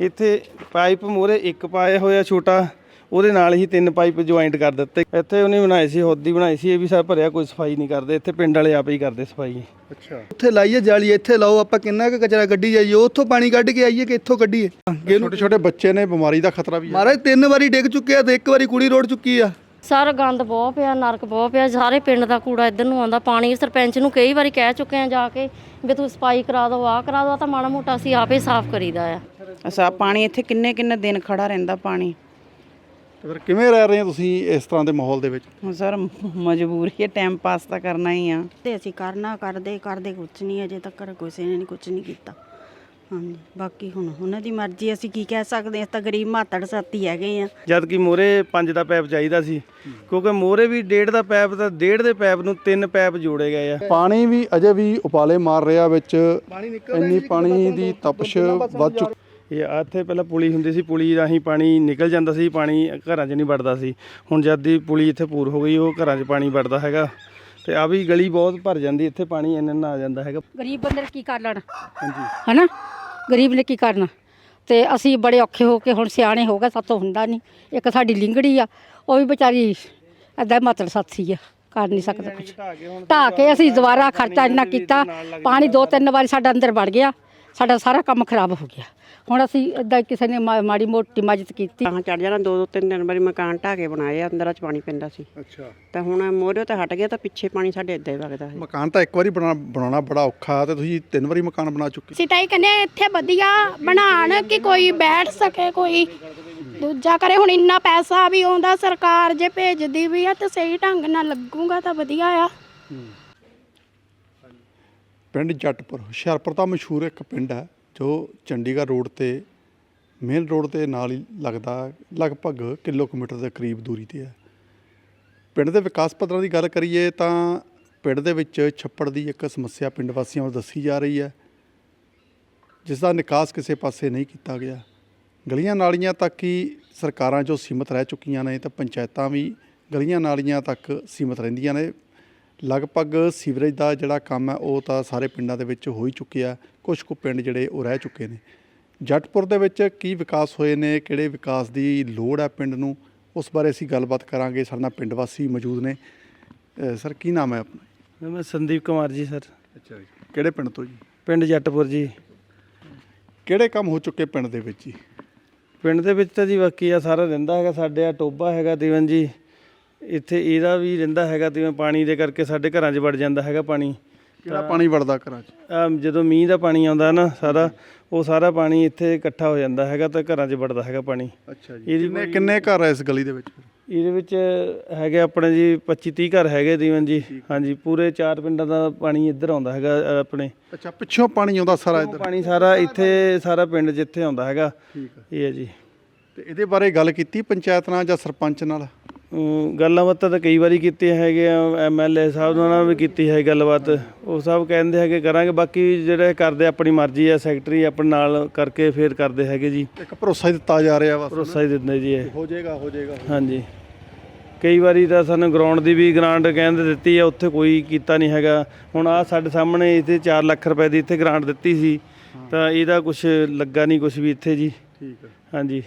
ਇੱਥੇ ਪਾਈਪ ਮੋਰੇ ਇੱਕ ਪਾਇਆ ਹੋਇਆ ਛੋਟਾ ਉਹਦੇ ਨਾਲ ਹੀ ਤਿੰਨ ਪਾਈਪ ਜੁਆਇੰਟ ਕਰ ਦਿੱਤੇ। ਇੱਥੇ ਉਹਨੇ ਬਣਾਈ ਸੀ ਹੋਦੀ ਬਣਾਈ ਸੀ ਇਹ ਵੀ ਸਭ ਭਰਿਆ ਕੋਈ ਸਫ਼ਾਈ ਨਹੀਂ ਕਰਦੇ। ਇੱਥੇ ਪਿੰਡ ਵਾਲੇ ਆਪ ਹੀ ਕਰਦੇ ਸਫ਼ਾਈ। ਅੱਛਾ। ਉੱਥੇ ਲਾਈਏ ਜਾਲੀ ਇੱਥੇ ਲਾਓ ਆਪਾਂ ਕਿੰਨਾ ਕੁ ਕਚਰਾ ਕੱਢੀ ਜਾਈਏ ਉੱਥੋਂ ਪਾਣੀ ਕੱਢ ਕੇ ਆਈਏ ਕਿ ਇੱਥੋਂ ਕੱਢੀਏ? ਛੋਟੇ ਛੋਟੇ ਬੱਚੇ ਨੇ ਬਿਮਾਰੀ ਦਾ ਖਤਰਾ ਵੀ ਹੈ। ਮਹਾਰਾਜ ਤਿੰਨ ਵਾਰੀ ਡਿੱਗ ਚੁੱਕੇ ਆ ਤੇ ਇੱਕ ਵਾਰੀ ਕੁੜੀ ਰੋੜ ਚੁੱਕੀ ਆ। ਸਰ ਗੰਦ ਬਹੁਤ ਪਿਆ ਨਰਕ ਬਹੁਤ ਪਿਆ ਸਾਰੇ ਪਿੰਡ ਦਾ ਕੂੜਾ ਇੱਧਰ ਨੂੰ ਆਉਂਦਾ। ਪਾਣੀ ਸਰਪੰਚ ਨੂੰ ਕਈ ਵਾਰੀ ਕਹਿ ਚੁੱਕੇ ਆ ਜਾ ਕੇ ਵੀ ਤੂੰ ਸਫ਼ਾਈ ਕਰਾ ਦਿਓ ਆਹ ਕਰਾ ਦਿਓ ਤਾਂ ਮਾੜਾ ਮੋਟਾ ਅਸੀਂ ਆਪੇ ਸਾਫ਼ ਕਰੀਦਾ ਆ। ਅਸਾ ਪਾਣੀ ਇੱਥੇ ਕਿੰਨੇ ਕਿੰਨੇ ਦਿਨ ਖੜਾ ਰਹਿੰਦਾ ਪਾਣੀ? ਤੇ ਫਿਰ ਕਿਵੇਂ ਰਹਿ ਰਹੇ ਹੋ ਤੁਸੀਂ ਇਸ ਤਰ੍ਹਾਂ ਦੇ ਮਾਹੌਲ ਦੇ ਵਿੱਚ? ਹੁਣ ਸਰ ਮਜਬੂਰੀ ਹੈ ਟਾਈਮ ਪਾਸ ਤਾਂ ਕਰਨਾ ਹੀ ਆ। ਤੇ ਅਸੀਂ ਕਰਨਾ ਕਰਦੇ ਕਰਦੇ ਕੁਝ ਨਹੀਂ ਅਜੇ ਤੱਕ ਕਿਸੇ ਨੇ ਕੁਝ ਨਹੀਂ ਕੀਤਾ। ਹਾਂਜੀ ਬਾਕੀ ਹੁਣ ਉਹਨਾਂ ਦੀ ਮਰਜ਼ੀ ਅਸੀਂ ਕੀ ਕਹਿ ਸਕਦੇ ਹਾਂ ਅਸੀਂ ਤਾਂ ਗਰੀਬ ਮਾਤੜ ਸਾਥੀ ਹੈਗੇ ਆ। ਜਦ ਕਿ ਮੋਰੇ ਪੰਜ ਦਾ ਪੈਪ ਚਾਹੀਦਾ ਸੀ ਕਿਉਂਕਿ ਮੋਰੇ ਵੀ ਡੇਢ ਦਾ ਪੈਪ ਤਾਂ ਡੇਢ ਦੇ ਪੈਪ ਨੂੰ ਤਿੰਨ ਪੈਪ ਜੋੜੇ ਗਏ ਆ। ਪਾਣੀ ਵੀ ਅਜੇ ਵੀ ਉਪਾਲੇ ਮਾਰ ਰਿਹਾ ਵਿੱਚ ਇੰਨੀ ਪਾਣੀ ਦੀ ਤਪਸ਼ ਵੱਧ ਚੁੱਕੀ ਇਹ ਇੱਥੇ ਪਹਿਲਾਂ ਪੁਲੀ ਹੁੰਦੀ ਸੀ ਪੁਲੀ ਰਾਹੀਂ ਪਾਣੀ ਨਿਕਲ ਜਾਂਦਾ ਸੀ ਪਾਣੀ ਘਰਾਂ 'ਚ ਨਹੀਂ ਵੜਦਾ ਸੀ। ਹੁਣ ਜਦ ਦੀ ਪੁਲੀ ਇੱਥੇ ਪੂਰ ਹੋ ਗਈ ਉਹ ਘਰਾਂ 'ਚ ਪਾਣੀ ਵੜਦਾ ਹੈਗਾ। ਤੇ ਆ ਵੀ ਗਲੀ ਬਹੁਤ ਭਰ ਜਾਂਦੀ ਇੱਥੇ ਪਾਣੀ ਇੰਨਾ ਇੰਨਾ ਆ ਜਾਂਦਾ ਹੈਗਾ। ਗਰੀਬ ਬੰਦੇ ਕੀ ਕਰ ਲੈਣਾ? ਹਾਂਜੀ। ਹਨਾ? ਗਰੀਬ ਨੇ ਕੀ ਕਰਨਾ। ਤੇ ਅਸੀਂ ਬੜੇ ਔਖੇ ਹੋ ਕੇ ਹੁਣ ਸਿਆਣੇ ਹੋ ਗਏ ਸਾਤੋਂ ਹੁੰਦਾ ਨਹੀਂ ਇੱਕ ਸਾਡੀ ਲਿੰਗੜੀ ਆ, ਉਹ ਵੀ ਵਿਚਾਰੀ ਐਦਾਂ ਮਤਲ ਸਾਥੀ ਆ, ਕਰ ਨਹੀਂ ਸਕਦਾ ਕੁਝ ਢਾਹ ਕੇ ਅਸੀਂ ਦੁਬਾਰਾ ਖਰਚਾ ਇੰਨਾ ਕੀਤਾ, ਪਾਣੀ ਦੋ ਤਿੰਨ ਵਾਰੀ ਸਾਡਾ ਅੰਦਰ ਵੜ ਗਿਆ। ਸਾਡਾ ਸਾਰਾ ਕੰਮ ਖਰਾਬ ਹੋ ਗਿਆ। ਹੁਣ ਅਸੀਂ ਏਦਾਂ ਕਿਸੇ ਨੇ ਮਾ- ਮਾੜੀ ਮੋਟੀ ਮਦਦ ਕੀਤੀ। ਤਾਂ ਚੜ ਜਾਣਾ ਦੋ ਦੋ ਤਿੰਨ ਦਿਨ ਵਾਰੀ ਮਕਾਨ ਢਾਹ ਕੇ ਬਣਾਏ ਆ, ਅੰਦਰਾਂ ਚ ਪਾਣੀ ਪੈਂਦਾ ਸੀ। ਅੱਛਾ। ਤਾਂ ਹੁਣ ਮੋਰੇ ਤੇ ਹਟ ਗਿਆ ਤਾਂ ਪਿੱਛੇ ਪਾਣੀ ਸਾਡੇ ਇੱਦਾਂ ਹੀ ਵਗਦਾ ਹੈ। ਮਕਾਨ ਤਾਂ ਇੱਕ ਵਾਰੀ ਬਣਾ- ਬਣਾਉਣਾ ਬੜਾ ਔਖਾ ਤੇ ਤੁਸੀਂ ਤਿੰਨ ਵਾਰੀ ਮਕਾਨ ਬਣਾ ਚੁੱਕੇ। ਅਸੀਂ ਤਾਂ ਇਹ ਕਹਿੰਦੇ ਹਾਂ ਇੱਥੇ ਵਧੀਆ ਬਣਾਣ ਕਿ ਕੋਈ ਬੈਠ ਸਕੇ ਕੋਈ। ਦੂਜਾ ਕਰੇ ਹੁਣ ਇੰਨਾ ਪੈਸਾ ਵੀ ਆਉਂਦਾ ਸਰਕਾਰ ਜੇ ਭੇਜਦੀ ਵੀ ਆ ਤੇ ਸਹੀ ਢੰਗ ਨਾਲ ਲੱਗੂਗਾ ਤਾਂ ਵਧੀਆ ਆ। ਪਿੰਡ ਜੱਟਪੁਰ, ਹੁਸ਼ਿਆਰਪੁਰ ਦਾ ਮਸ਼ਹੂਰ ਇੱਕ ਪਿੰਡ ਹੈ, ਜੋ ਚੰਡੀਗੜ੍ਹ ਰੋਡ ਤੇ, ਮੇਨ ਰੋਡ ਤੇ ਨਾਲ ਹੀ ਲੱਗਦਾ, ਲਗਭਗ ਕਿਲੋਮੀਟਰ ਦੇ ਕਰੀਬ ਦੂਰੀ ਤੇ ਹੈ। ਪਿੰਡ ਦੇ ਵਿਕਾਸ ਪੱਧਰਾਂ ਦੀ ਗੱਲ ਕਰੀਏ ਤਾਂ ਪਿੰਡ ਦੇ ਵਿੱਚ ਛੱਪੜ ਦੀ ਇੱਕ ਸਮੱਸਿਆ ਪਿੰਡ ਵਾਸੀਆਂ ਵੱਲੋਂ ਦੱਸੀ ਜਾ ਰਹੀ ਹੈ ਜਿਸ ਦਾ ਨਿਕਾਸ ਕਿਸੇ ਪਾਸੇ ਨਹੀਂ ਕੀਤਾ ਗਿਆ। ਗਲੀਆਂ ਨਾਲੀਆਂ ਤੱਕ ਹੀ ਸਰਕਾਰਾਂ ਜੋ ਸੀਮਤ ਰਹਿ ਚੁੱਕੀਆਂ ਨੇ, ਤਾਂ ਪੰਚਾਇਤਾਂ ਵੀ ਗਲੀਆਂ ਨਾਲੀਆਂ ਤੱਕ ਸੀਮਤ ਰਹਿੰਦੀਆਂ ਨੇ। ਲਗਭਗ ਸੀਵਰੇਜ ਦਾ ਜਿਹੜਾ ਕੰਮ ਹੈ ਉਹ ਤਾਂ ਸਾਰੇ ਪਿੰਡਾਂ ਦੇ ਵਿੱਚ ਹੋ ਹੀ ਚੁੱਕਿਆ ਕੁਝ ਕੁ ਪਿੰਡ ਜਿਹੜੇ ਉਹ ਰਹਿ ਚੁੱਕੇ ਨੇ। ਜੱਟਪੁਰ ਦੇ ਵਿੱਚ ਕੀ ਵਿਕਾਸ ਹੋਏ ਨੇ ਕਿਹੜੇ ਵਿਕਾਸ ਦੀ ਲੋੜ ਹੈ ਪਿੰਡ ਨੂੰ? ਉਸ ਬਾਰੇ ਅਸੀਂ ਗੱਲਬਾਤ ਕਰਾਂਗੇ। ਸਾਡੇ ਨਾਲ ਪਿੰਡ ਵਾਸੀ ਮੌਜੂਦ ਨੇ। ਸਰ ਕੀ ਨਾਮ ਹੈ ਆਪਣਾ? ਮੈਂ ਸੰਦੀਪ ਕੁਮਾਰ ਜੀ ਸਰ। ਅੱਛਾ ਜੀ। ਕਿਹੜੇ ਪਿੰਡ ਤੋਂ ਜੀ? ਪਿੰਡ ਜੱਟਪੁਰ ਜੀ। ਕਿਹੜੇ ਕੰਮ ਹੋ ਚੁੱਕੇ ਪਿੰਡ ਦੇ ਵਿੱਚ ਜੀ? ਪਿੰਡ ਦੇ ਵਿੱਚ ਤਾਂ ਜੀ ਬਾਕੀ ਆ ਸਾਰਾ ਰਹਿੰਦਾ ਹੈਗਾ ਸਾਡੇ ਆ ਟੋਬਾ ਹੈਗਾ ਤੀਵਨ ਜੀ। ਇੱਥੇ ਇਹਦਾ ਵੀ ਰਹਿੰਦਾ ਹੈਗਾ ਤਿਵੇਂ ਪਾਣੀ ਦੇ ਕਰਕੇ ਸਾਡੇ ਘਰਾਂ 'ਚ ਵੜ ਜਾਂਦਾ ਹੈਗਾ ਪਾਣੀ। ਕਿਹੜਾ ਪਾਣੀ ਵੜਦਾ ਘਰਾਂ 'ਚ? ਜਦੋਂ ਮੀਂਹ ਦਾ ਪਾਣੀ ਆਉਂਦਾ ਨਾ ਸਾਰਾ ਉਹ ਸਾਰਾ ਪਾਣੀ ਇੱਥੇ ਇਕੱਠਾ ਹੋ ਜਾਂਦਾ ਹੈਗਾ ਤਾਂ ਘਰਾਂ 'ਚ ਵੜਦਾ ਹੈਗਾ ਪਾਣੀ। ਅੱਛਾ ਜੀ। ਇਹਦੀ ਕਿੰਨੇ ਕਿੰਨੇ ਘਰ ਹੈ ਇਸ ਗਲੀ ਦੇ ਵਿੱਚ? ਇਹਦੇ ਵਿੱਚ ਹੈਗੇ ਆਪਣੇ ਜੀ 25 30 ਘਰ ਹੈਗੇ ਤੀਵਨ ਜੀ। ਹਾਂਜੀ ਪੂਰੇ ਚਾਰ ਪਿੰਡਾਂ ਦਾ ਪਾਣੀ ਇੱਧਰ ਆਉਂਦਾ ਹੈਗਾ ਅ, ਆਪਣੇ। ਅੱਛਾ ਪਿੱਛੋਂ ਪਾਣੀ ਆਉਂਦਾ ਸਾਰਾ ਇੱਧਰ? ਪਾਣੀ ਸਾਰਾ ਇੱਥੇ ਸਾਰਾ ਪਿੰਡ ਜਿੱਥੇ ਆਉਂਦਾ ਹੈਗਾ। ਠੀਕ ਹੈ ਇਹ ਹੈ ਜੀ। ਤੇ ਇਹਦੇ ਬਾਰੇ ਗੱਲ ਕੀਤੀ ਪੰਚਾਇਤ ਨਾਲ ਜਾਂ ਸਰਪੰਚ ਨਾਲ? ਗੱਲਾਂ ਬਾਤਾਂ ਤਾਂ ਕਈ ਵਾਰੀ ਕੀਤੀਆਂ ਹੈਗੇ ਐਮਐਲਏ ਸਾਹਿਬ ਨਾਲ ਵੀ ਕੀਤੀ ਹੈ ਗੱਲਬਾਤ। ਉਹ ਸਭ ਕਹਿੰਦੇ ਹੈਗੇ ਕਰਾਂਗੇ ਬਾਕੀ ਜਿਹੜੇ ਕਰਦੇ ਆਪਣੀ ਮਰਜ਼ੀ ਆ ਸੈਕਟਰੀ ਆਪਣੇ ਨਾਲ ਕਰਕੇ ਫੇਰ ਕਰਦੇ ਹੈਗੇ ਜੀ। ਇੱਕ ਭਰੋਸਾ ਹੀ ਦਿੱਤਾ ਜਾ ਰਿਹਾ ਵਾ। ਭਰੋਸਾ ਹੀ ਦਿੰਦੇ ਜੀ ਇਹ। ਹੋ ਜਾਏਗਾ ਹੋ ਜਾਏਗਾ। ਹਾਂਜੀ। ਕਈ ਵਾਰੀ ਤਾਂ ਸਾਨੂੰ ਗਰਾਊਂਡ ਦੀ ਵੀ ਗ੍ਰਾਂਟ ਕਹਿੰਦੇ ਦਿੱਤੀ ਆ ਉੱਥੇ ਕੋਈ ਕੀਤਾ ਨਹੀਂ ਹੈਗਾ। ਹੁਣ ਆ ਸਾਡੇ ਸਾਹਮਣੇ ਇੱਥੇ 4 ਲੱਖ ਰੁਪਏ ਦੀ ਇੱਥੇ ਗ੍ਰਾਂਟ ਦਿੱਤੀ ਸੀ। ਤਾਂ ਇਹਦਾ ਕੁਝ ਲੱਗਾ ਨਹੀਂ ਕੁਝ ਵੀ ਇੱਥੇ ਜੀ। ਠੀਕ ਹੈ ਹਾਂਜੀ।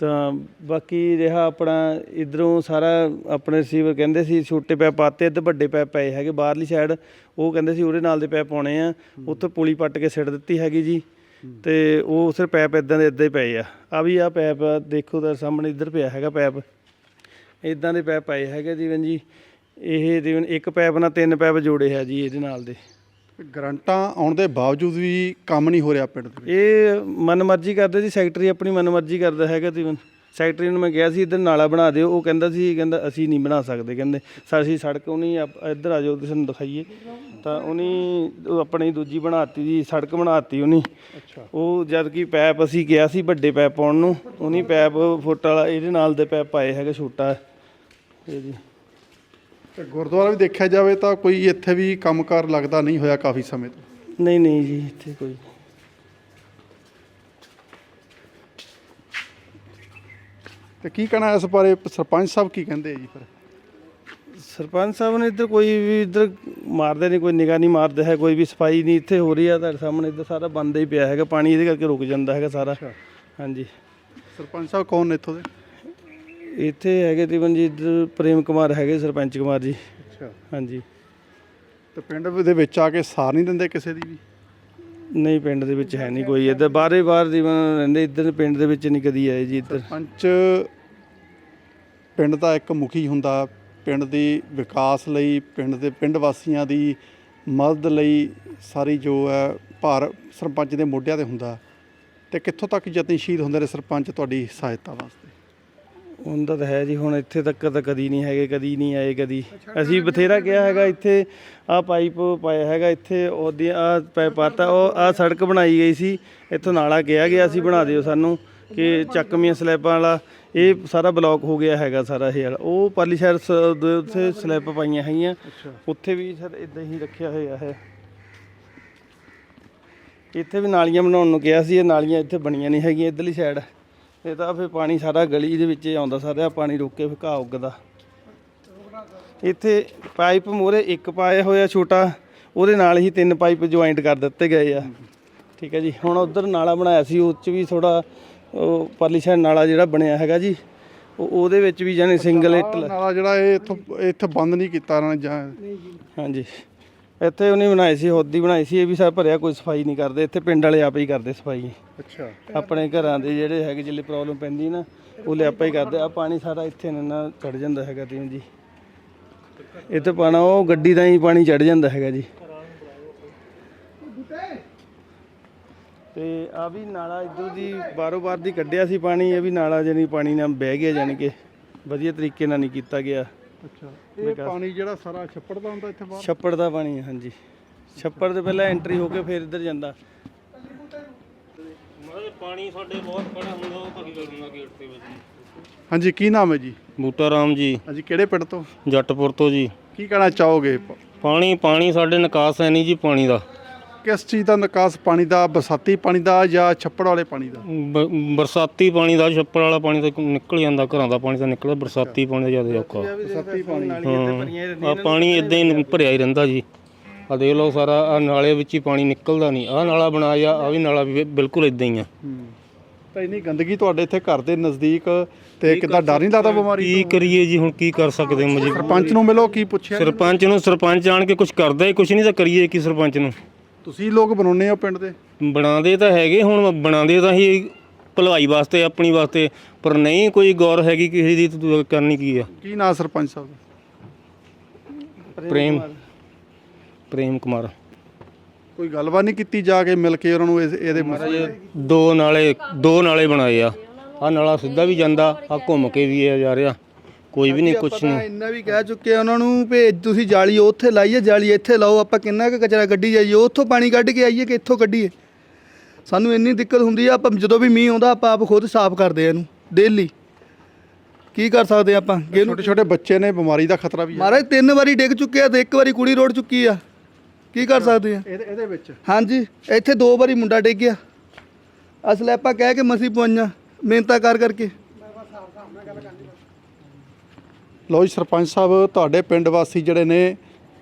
ਤਾਂ ਬਾਕੀ ਰਿਹਾ ਆਪਣਾ ਇਧਰੋਂ ਸਾਰਾ ਆਪਣੇ ਰਿਸੀਵਰ ਕਹਿੰਦੇ ਸੀ ਛੋਟੇ ਪੈਪ ਪਾਤੇ ਇੱਧਰ ਵੱਡੇ ਪੈਪ ਪਏ ਹੈਗੇ ਬਾਹਰਲੀ ਸਾਈਡ ਉਹ ਕਹਿੰਦੇ ਸੀ ਉਹਦੇ ਨਾਲ ਦੇ ਪੈਪ ਪਾਉਣੇ ਆ, ਉੱਥੇ ਪੁਲੀ ਪੱਟ ਕੇ ਸਿੱਟ ਦਿੱਤੀ ਹੈਗੀ ਜੀ। ਤੇ ਉਹ ਸਿਰ ਪੈਪ ਇਦਾਂ ਦੇ, ਇਦਾਂ ਹੀ ਪਏ ਆ। ਆ ਵੀ ਆ ਪੈਪ ਦੇਖੋ ਤਾਂ ਸਾਹਮਣੇ ਇੱਧਰ ਪਿਆ ਹੈਗਾ ਪੈਪ। ਇਦਾਂ ਦੇ ਪੈਪ ਪਏ ਹੈਗੇ ਜੀਵਨ ਜੀ। ਇਹ ਜੀਵਨ ਇੱਕ ਪੈਪ ਨਾਲ ਤਿੰਨ ਪੈਪ ਜੋੜੇ ਹੈ ਜੀ ਇਹਦੇ ਨਾਲ ਦੇ। ਗਰੰਟਾਂ ਆਉਣ ਦੇ ਬਾਵਜੂਦ ਵੀ ਕੰਮ ਨਹੀਂ ਹੋ ਰਿਹਾ ਪਿੰਡ ਦੇ ਵਿੱਚ? ਇਹ ਮਨਮਰਜ਼ੀ ਕਰਦੇ ਜੀ ਸੈਕਟਰੀ ਆਪਣੀ ਮਨਮਰਜ਼ੀ ਕਰਦਾ ਹੈਗਾ ਤੀਵਨ ਸੈਕਟਰੀ ਨੂੰ ਮੈਂ ਕਿਹਾ ਸੀ ਇੱਧਰ ਨਾਲਾ ਬਣਾ ਦਿਓ। ਉਹ ਕਹਿੰਦਾ ਸੀ ਕਹਿੰਦਾ ਅਸੀਂ ਨਹੀਂ ਬਣਾ ਸਕਦੇ। ਕਹਿੰਦੇ ਅਸੀਂ ਸੜਕ ਉਹਨੀ ਇੱਧਰ ਆ ਜਾਓ ਤੁਸੀਂ ਨੂੰ ਦਿਖਾਈਏ। ਤਾਂ ਉਹਨੇ ਉਹ ਆਪਣੀ ਦੂਜੀ ਬਣਾਤੀ ਜੀ ਸੜਕ ਬਣਾਤੀ ਉਹਨੇ ਅੱਛਾ। ਉਹ ਜਦ ਕਿ ਪੈਪ ਅਸੀਂ ਕਿਹਾ ਸੀ ਵੱਡੇ ਪੈਪ ਪਾਉਣ ਨੂੰ। ਉਹਨੇ ਪੈਪ ਫੁੱਟ ਵਾਲਾ ਇਹਦੇ ਨਾਲ ਦੇ ਪੈਪ ਪਾਏ ਹੈਗੇ ਛੋਟਾ। ਇਹ ਜੀ। ਤੇ ਗੁਰਦੁਆਰਾ ਵੀ ਦੇਖਿਆ ਜਾਵੇ ਤਾਂ ਕੋਈ ਇੱਥੇ ਵੀ ਕੰਮਕਾਰ ਲੱਗਦਾ ਨਹੀਂ ਹੋਇਆ ਕਾਫੀ ਸਮੇਂ ਤੋਂ। ਨਹੀਂ ਨਹੀਂ ਜੀ ਇੱਥੇ ਕੋਈ। ਤੇ ਕੀ ਕਹਿਣਾ ਇਸ ਬਾਰੇ? ਸਰਪੰਚ ਸਾਹਿਬ ਕੀ ਕਹਿੰਦੇ ਆ ਜੀ ਫਿਰ? ਸਰਪੰਚ ਸਾਹਿਬ ਨੇ ਇੱਧਰ ਕੋਈ ਵੀ ਇੱਧਰ ਮਾਰਦੇ ਨਹੀਂ ਕੋਈ ਨਿਗਾਹ ਨਹੀਂ ਮਾਰਦਾ ਹੈ ਕੋਈ ਵੀ ਸਫ਼ਾਈ ਨਹੀਂ ਇੱਥੇ ਹੋ ਰਹੀ ਆ ਤੁਹਾਡੇ ਸਾਹਮਣੇ ਇੱਧਰ ਸਾਰਾ ਬੰਦ ਹੀ ਪਿਆ ਹੈਗਾ ਪਾਣੀ ਇਹਦੇ ਕਰਕੇ ਰੁਕ ਜਾਂਦਾ ਹੈਗਾ ਸਾਰਾ। ਹਾਂਜੀ। ਸਰਪੰਚ ਸਾਹਿਬ ਕੌਣ ਨੇ ਇੱਥੋਂ ਦੇ? ਇੱਥੇ ਹੈਗੇ ਤੀਵਨ ਜੀ ਇੱਧਰ ਪ੍ਰੇਮ ਕੁਮਾਰ ਹੈਗੇ ਸਰਪੰਚ ਕੁਮਾਰ ਜੀ। ਅੱਛਾ। ਹਾਂਜੀ। ਤੇ ਪਿੰਡ ਦੇ ਵਿੱਚ ਆ ਕੇ ਸਾਰ ਨਹੀਂ ਦਿੰਦੇ ਕਿਸੇ ਦੀ ਵੀ? ਨਹੀਂ ਪਿੰਡ ਦੇ ਵਿੱਚ ਹੈ ਨਹੀਂ ਕੋਈ। ਇੱਧਰ ਬਾਹਰੇ ਬਾਹਰ ਜੀਵਨ ਰਹਿੰਦੇ ਇੱਧਰ ਪਿੰਡ ਦੇ ਵਿੱਚ ਨਹੀਂ ਕਦੀ ਆਏ ਜੀ ਇੱਧਰ। ਸਰਪੰਚ ਪਿੰਡ ਦਾ ਇੱਕ ਮੁਖੀ ਹੁੰਦਾ। ਪਿੰਡ ਦੀ ਵਿਕਾਸ ਲਈ ਪਿੰਡ ਦੇ ਪਿੰਡ ਵਾਸੀਆਂ ਦੀ ਮਦਦ ਲਈ ਸਾਰੀ ਜੋ ਹੈ ਭਾਰ ਸਰਪੰਚ ਦੇ ਮੋਢਿਆਂ ਤੇ ਹੁੰਦਾ। ਤੇ ਕਿੱਥੋਂ ਤੱਕ ਯਤਨਸ਼ੀਲ ਹੁੰਦੇ ਨੇ ਸਰਪੰਚ ਤੁਹਾਡੀ ਸਹਾਇਤਾ ਵਾਸਤੇ? ਹੁੰਦਾ ਤਾਂ ਹੈ ਜੀ ਹੁਣ ਇੱਥੇ ਤੱਕ ਤਾਂ ਕਦੀ ਨਹੀਂ ਹੈਗੇ ਕਦੀ ਨਹੀਂ ਆਏ ਕਦੀ। ਅਸੀਂ ਬਥੇਰਾ ਕਿਹਾ ਹੈਗਾ ਇੱਥੇ ਆ ਪਾਈਪ ਪਾਇਆ ਹੈਗਾ ਇੱਥੇ ਉਹਦੀ ਆ ਪਾਈਪ ਪਾਤਾ ਉਹ ਆ ਸੜਕ ਬਣਾਈ ਗਈ ਸੀ ਇੱਥੋਂ ਨਾਲਾ ਕਿਹਾ ਗਿਆ ਸੀ ਬਣਾ ਦਿਓ ਸਾਨੂੰ ਕਿ ਚੱਕਵੀਆਂ ਸਲੈਬਾਂ ਵਾਲਾ ਇਹ ਸਾਰਾ ਬਲੌਕ ਹੋ ਗਿਆ ਹੈਗਾ ਸਾਰਾ ਇਹ ਵਾਲਾ। ਉਹ ਪਰਲੀ ਸ਼ਹਿਰ ਸ- ਦੇ ਉੱਥੇ ਸਲੈਬ ਪਾਈਆਂ ਹੈਗੀਆਂ ਉੱਥੇ ਵੀ ਸਰ ਇਦਾਂ ਹੀ ਰੱਖਿਆ ਹੋਇਆ ਹੈ। ਇੱਥੇ ਵੀ ਨਾਲੀਆਂ ਬਣਾਉਣ ਨੂੰ ਕਿਹਾ ਸੀ ਇਹ ਨਾਲੀਆਂ ਇੱਥੇ ਬਣੀਆਂ ਨਹੀਂ ਹੈਗੀਆਂ ਇਧਰਲੀ ਸਾਈਡ। ਇਹ ਤਾਂ ਫਿਰ ਪਾਣੀ ਸਾਰਾ ਗਲੀ ਦੇ ਵਿੱਚ ਹੀ ਆਉਂਦਾ ਸਾਰਾ ਪਾਣੀ ਰੁਕ ਕੇ ਫਿਰ ਘਾਹ ਉੱਗਦਾ। ਇੱਥੇ ਪਾਈਪ ਮੂਹਰੇ ਇੱਕ ਪਾਇਆ ਹੋਇਆ ਛੋਟਾ ਉਹਦੇ ਨਾਲ ਹੀ ਤਿੰਨ ਪਾਈਪ ਜੁਆਇੰਟ ਕਰ ਦਿੱਤੇ ਗਏ ਆ। ਠੀਕ ਹੈ ਜੀ ਹੁਣ ਉਧਰ ਨਾਲਾ ਬਣਾਇਆ ਸੀ ਉਹ 'ਚ ਵੀ ਥੋੜਾ ਉਹ ਪਰਲੀ ਸਾਈਡ ਨਾਲਾ ਜਿਹੜਾ ਬਣਿਆ ਹੈਗਾ ਜੀ ਉਹ ਉਹਦੇ ਵਿੱਚ ਵੀ ਜਾਨੀ ਸਿੰਗਲ ਇੱਟ ਨਾਲਾ ਜਿਹੜਾ ਇਹ ਇੱਥੋਂ ਇੱਥੇ ਬੰਦ ਨਹੀਂ ਕੀਤਾ ਇਹਨਾਂ ਨੇ ਜਾਂ ਹਾਂਜੀ। ਇੱਥੇ ਉਹਨੇ ਬਣਾਈ ਸੀ ਹੋਦੀ ਬਣਾਈ ਸੀ ਇਹ ਵੀ ਸਭ ਭਰਿਆ ਕੋਈ ਸਫ਼ਾਈ ਨਹੀਂ ਕਰਦੇ। ਇੱਥੇ ਪਿੰਡ ਵਾਲੇ ਆਪ ਹੀ ਕਰਦੇ ਸਫ਼ਾਈ। ਅੱਛਾ। ਆਪਣੇ ਘਰਾਂ ਦੇ ਜਿਹੜੇ ਹੈਗੇ ਜਿਹੜੇ ਪ੍ਰੋਬਲਮ ਪੈਂਦੀ ਨਾ ਉਹ ਲੈ ਆਪਾਂ ਹੀ ਕਰਦੇ। ਆ ਪਾਣੀ ਸਾਰਾ ਇੱਥੇ ਨਾ ਚੜ ਜਾਂਦਾ ਹੈਗਾ ਤੀਨ ਜੀ। ਇੱਥੇ ਪਾਣਾ ਉਹ ਗੱਡੀ ਦਾ ਹੀ ਪਾਣੀ ਚੜ ਜਾਂਦਾ ਹੈਗਾ ਜੀ। ਤੇ ਆ ਵੀ ਨਾਲਾ ਇਧਰ ਦੀ ਬਾਰੋ ਬਾਰ ਦੀ ਕੱਢਿਆ ਸੀ ਪਾਣੀ ਇਹ ਵੀ ਨਾਲਾ ਜਾਨੀ ਪਾਣੀ ਨਾਲ ਬਹਿ ਗਿਆ ਜਾਨੀ ਕਿ ਵਧੀਆ ਤਰੀਕੇ ਨਾਲ ਨਹੀਂ ਕੀਤਾ ਗਿਆ। ਅੱਛਾ। ਇਹ ਪਾਣੀ ਜਿਹੜਾ ਸਾਰਾ ਛੱਪੜ ਦਾ ਹੁੰਦਾ ਇੱਥੇ ਬਾਹਰ? ਛੱਪੜ ਦਾ ਪਾਣੀ ਹੈ ਹਾਂਜੀ। ਛੱਪੜ ਦੇ ਪਹਿਲਾਂ ਐਂਟਰੀ ਹੋ ਕੇ ਫਿਰ ਇੱਧਰ ਜਾਂਦਾ। ਹਾਂਜੀ ਕੀ ਨਾਮ ਹੈ ਜੀ? ਬੂਟਾ ਰਾਮ ਜੀ। ਹਾਂਜੀ ਕਿਹੜੇ ਪਿੰਡ ਤੋਂ? ਜੱਟਪੁਰ ਤੋਂ ਜੀ। ਕੀ ਕਹਿਣਾ ਚਾਹੋਗੇ? ਪਾਣੀ ਪਾਣੀ ਸਾਡੇ ਨਿਕਾਸ ਹੈ ਨਹੀਂ ਜੀ ਪਾਣੀ ਦਾ। ਕਿਸ ਚੀਜ਼ ਦਾ ਨਿਕਾਸ ਪਾਣੀ ਦਾ ਬਰਸਾਤੀ ਪਾਣੀ ਦਾ ਜਾਂ ਛੱਪੜ ਵਾਲੇ ਪਾਣੀ ਦਾ? ਬ- ਬਰਸਾਤੀ ਪਾਣੀ ਦਾ ਛੱਪੜ ਵਾਲਾ ਪਾਣੀ ਤਾਂ ਨਿਕਲ ਜਾਂਦਾ ਘਰਾਂ ਦਾ ਪਾਣੀ ਤਾਂ ਨਿਕਲਦਾ ਬਰਸਾਤੀ ਪਾਣੀ ਦਾ ਜ਼ਿਆਦਾ ਔਖਾ। ਬਰਸਾਤੀ ਪਾਣੀ ਆ ਪਾਣੀ। ਇਦਾਂ ਹੀ ਭਰਿਆ ਹੀ ਰਹਿੰਦਾ ਜੀ। ਆ ਦੇਖ ਲਓ ਸਾਰਾ ਆ ਨਾਲੇ ਵਿੱਚ ਹੀ ਪਾਣੀ ਨਿਕਲਦਾ ਨਹੀਂ। ਆ ਨਾਲਾ ਬਣਾਇਆ ਆ ਵੀ ਨਾਲਾ ਵੀ ਬਿਲਕੁਲ ਇਦਾਂ ਹੀ ਆ। ਤਾਂ ਇੰਨੀ ਗੰਦਗੀ ਤੁਹਾਡੇ ਇੱਥੇ ਘਰ ਦੇ ਨਜ਼ਦੀਕ ਤੇ ਕਿੱਦਾਂ ਡਰ ਨਹੀਂ ਲੱਗਦਾ ਬਿਮਾਰੀ ਕੀ ਕਰੀਏ ਜੀ ਹੁਣ ਕੀ ਕਰ ਸਕਦੇ ਹਾਂ ਜੀ? ਸਰਪੰਚ ਨੂੰ ਮਿਲੋ ਕੀ ਪੁੱਛਿਆ? ਸਰਪੰਚ ਨੂੰ ਸਰਪੰਚ ਆਣ ਕੇ ਕੁਝ ਕਰਦਾ ਹੀ ਕੁਝ ਨਹੀਂ ਤਾਂ ਕਰੀਏ ਕੀ ਸਰਪੰਚ ਨੂੰ? ਤੁਸੀਂ ਲੋਕ ਬਣਾਉਨੇ ਹੋ ਪਿੰਡ ਦੇ? ਬਣਾਉਂਦੇ ਤਾਂ ਹੈਗੇ ਹੁਣ ਬਣਾਉਂਦੇ ਤਾਂ ਹੀ ਭਲਾਈ ਵਾਸਤੇ ਆਪਣੀ ਵਾਸਤੇ ਪਰ ਨਹੀਂ ਕੋਈ ਗੌਰ ਹੈਗੀ ਕਿਸੇ ਦੀ ਤਾਂ ਕਰਨੀ ਕੀ ਆ? ਕੀ ਨਾਂ ਸਰਪੰਚ ਸਾਹਿਬ? ਦਾ ਪ੍ਰੇਮ ਪ੍ਰੇਮ ਕੁਮਾਰ। ਕੋਈ ਗੱਲਬਾਤ ਨਹੀਂ ਕੀਤੀ ਜਾ ਕੇ ਮਿਲ ਕੇ ਉਹਨਾਂ ਨੂੰ ਇਸ- ਇਹਦੇ ਮਸਲੇ ਦੋ ਨਾਲੇ ਦੋ ਨਾਲੇ ਬਣਾਏ ਆ। ਆ ਨਾਲਾ ਸਿੱਧਾ ਵੀ ਜਾਂਦਾ ਆ ਘੁੰਮ ਕੇ ਵੀ ਆ ਜਾ ਰਿਹਾ। ਕੋਈ ਵੀ ਨਹੀਂ ਕੁਛ ਆਪਾਂ ਤਾਂ ਨਹੀਂ। ਇੰਨਾ ਵੀ ਕਹਿ ਚੁੱਕੇ ਆ ਉਹਨਾਂ ਨੂੰ ਭੇਜ ਤੁਸੀਂ ਜਾਲੀ ਉੱਥੇ ਲਾਈਏ ਜਾਲੀ ਇੱਥੇ ਲਾਓ ਆਪਾਂ ਕਿੰਨਾ ਕੁ ਕਚਰਾ ਗੱਡੀ ਜਾਈਏ ਉੱਥੋਂ ਪਾਣੀ ਕੱਢ ਕੇ ਆਈਏ ਕਿ ਇੱਥੋਂ ਕੱਢੀਏ? ਸਾਨੂੰ ਇੰਨੀ ਦਿੱਕਤ ਹੁੰਦੀ ਆ ਆਪਾਂ ਜਦੋਂ ਵੀ ਮੀਂਹ ਆਉਂਦਾ ਆਪਾਂ ਆਪ ਖੁਦ ਸਾਫ਼ ਕਰਦੇ ਆ ਇਹਨੂੰ ਡੇਲੀ ਕੀ ਕਰ ਸਕਦੇ ਆਪਾਂ? ਕਿ ਇਹਨੂੰ ਛੋਟੇ ਛੋਟੇ ਬੱਚੇ ਨੇ ਬਿਮਾਰੀ ਦਾ ਖਤਰਾ ਵੀ ਹੈ ਮਹਾਰਾਜ ਤਿੰਨ ਵਾਰੀ ਡਿੱਗ ਚੁੱਕੇ ਆ ਤੇ ਇੱਕ ਵਾਰੀ ਕੁੜੀ ਰੋੜ ਚੁੱਕੀ ਆ। ਕੀ ਕਰ ਸਕਦੇ ਆ? ਇਹਦੇ ਇਹਦੇ ਵਿੱਚ? ਹਾਂਜੀ ਇੱਥੇ ਦੋ ਵਾਰੀ ਮੁੰਡਾ ਡਿੱਗ ਗਿਆ। ਅਸਲ ਆਪਾਂ ਕਹਿ ਕੇ ਮਸੀ ਪਹੁੰਚਾਂ ਮਿਹਨਤਾਂ ਕਰ ਕਰਕੇ। ਲੋ ਜੀ ਸਰਪੰਚ ਸਾਹਿਬ ਤੁਹਾਡੇ ਪਿੰਡ ਵਾਸੀ ਜਿਹੜੇ ਨੇ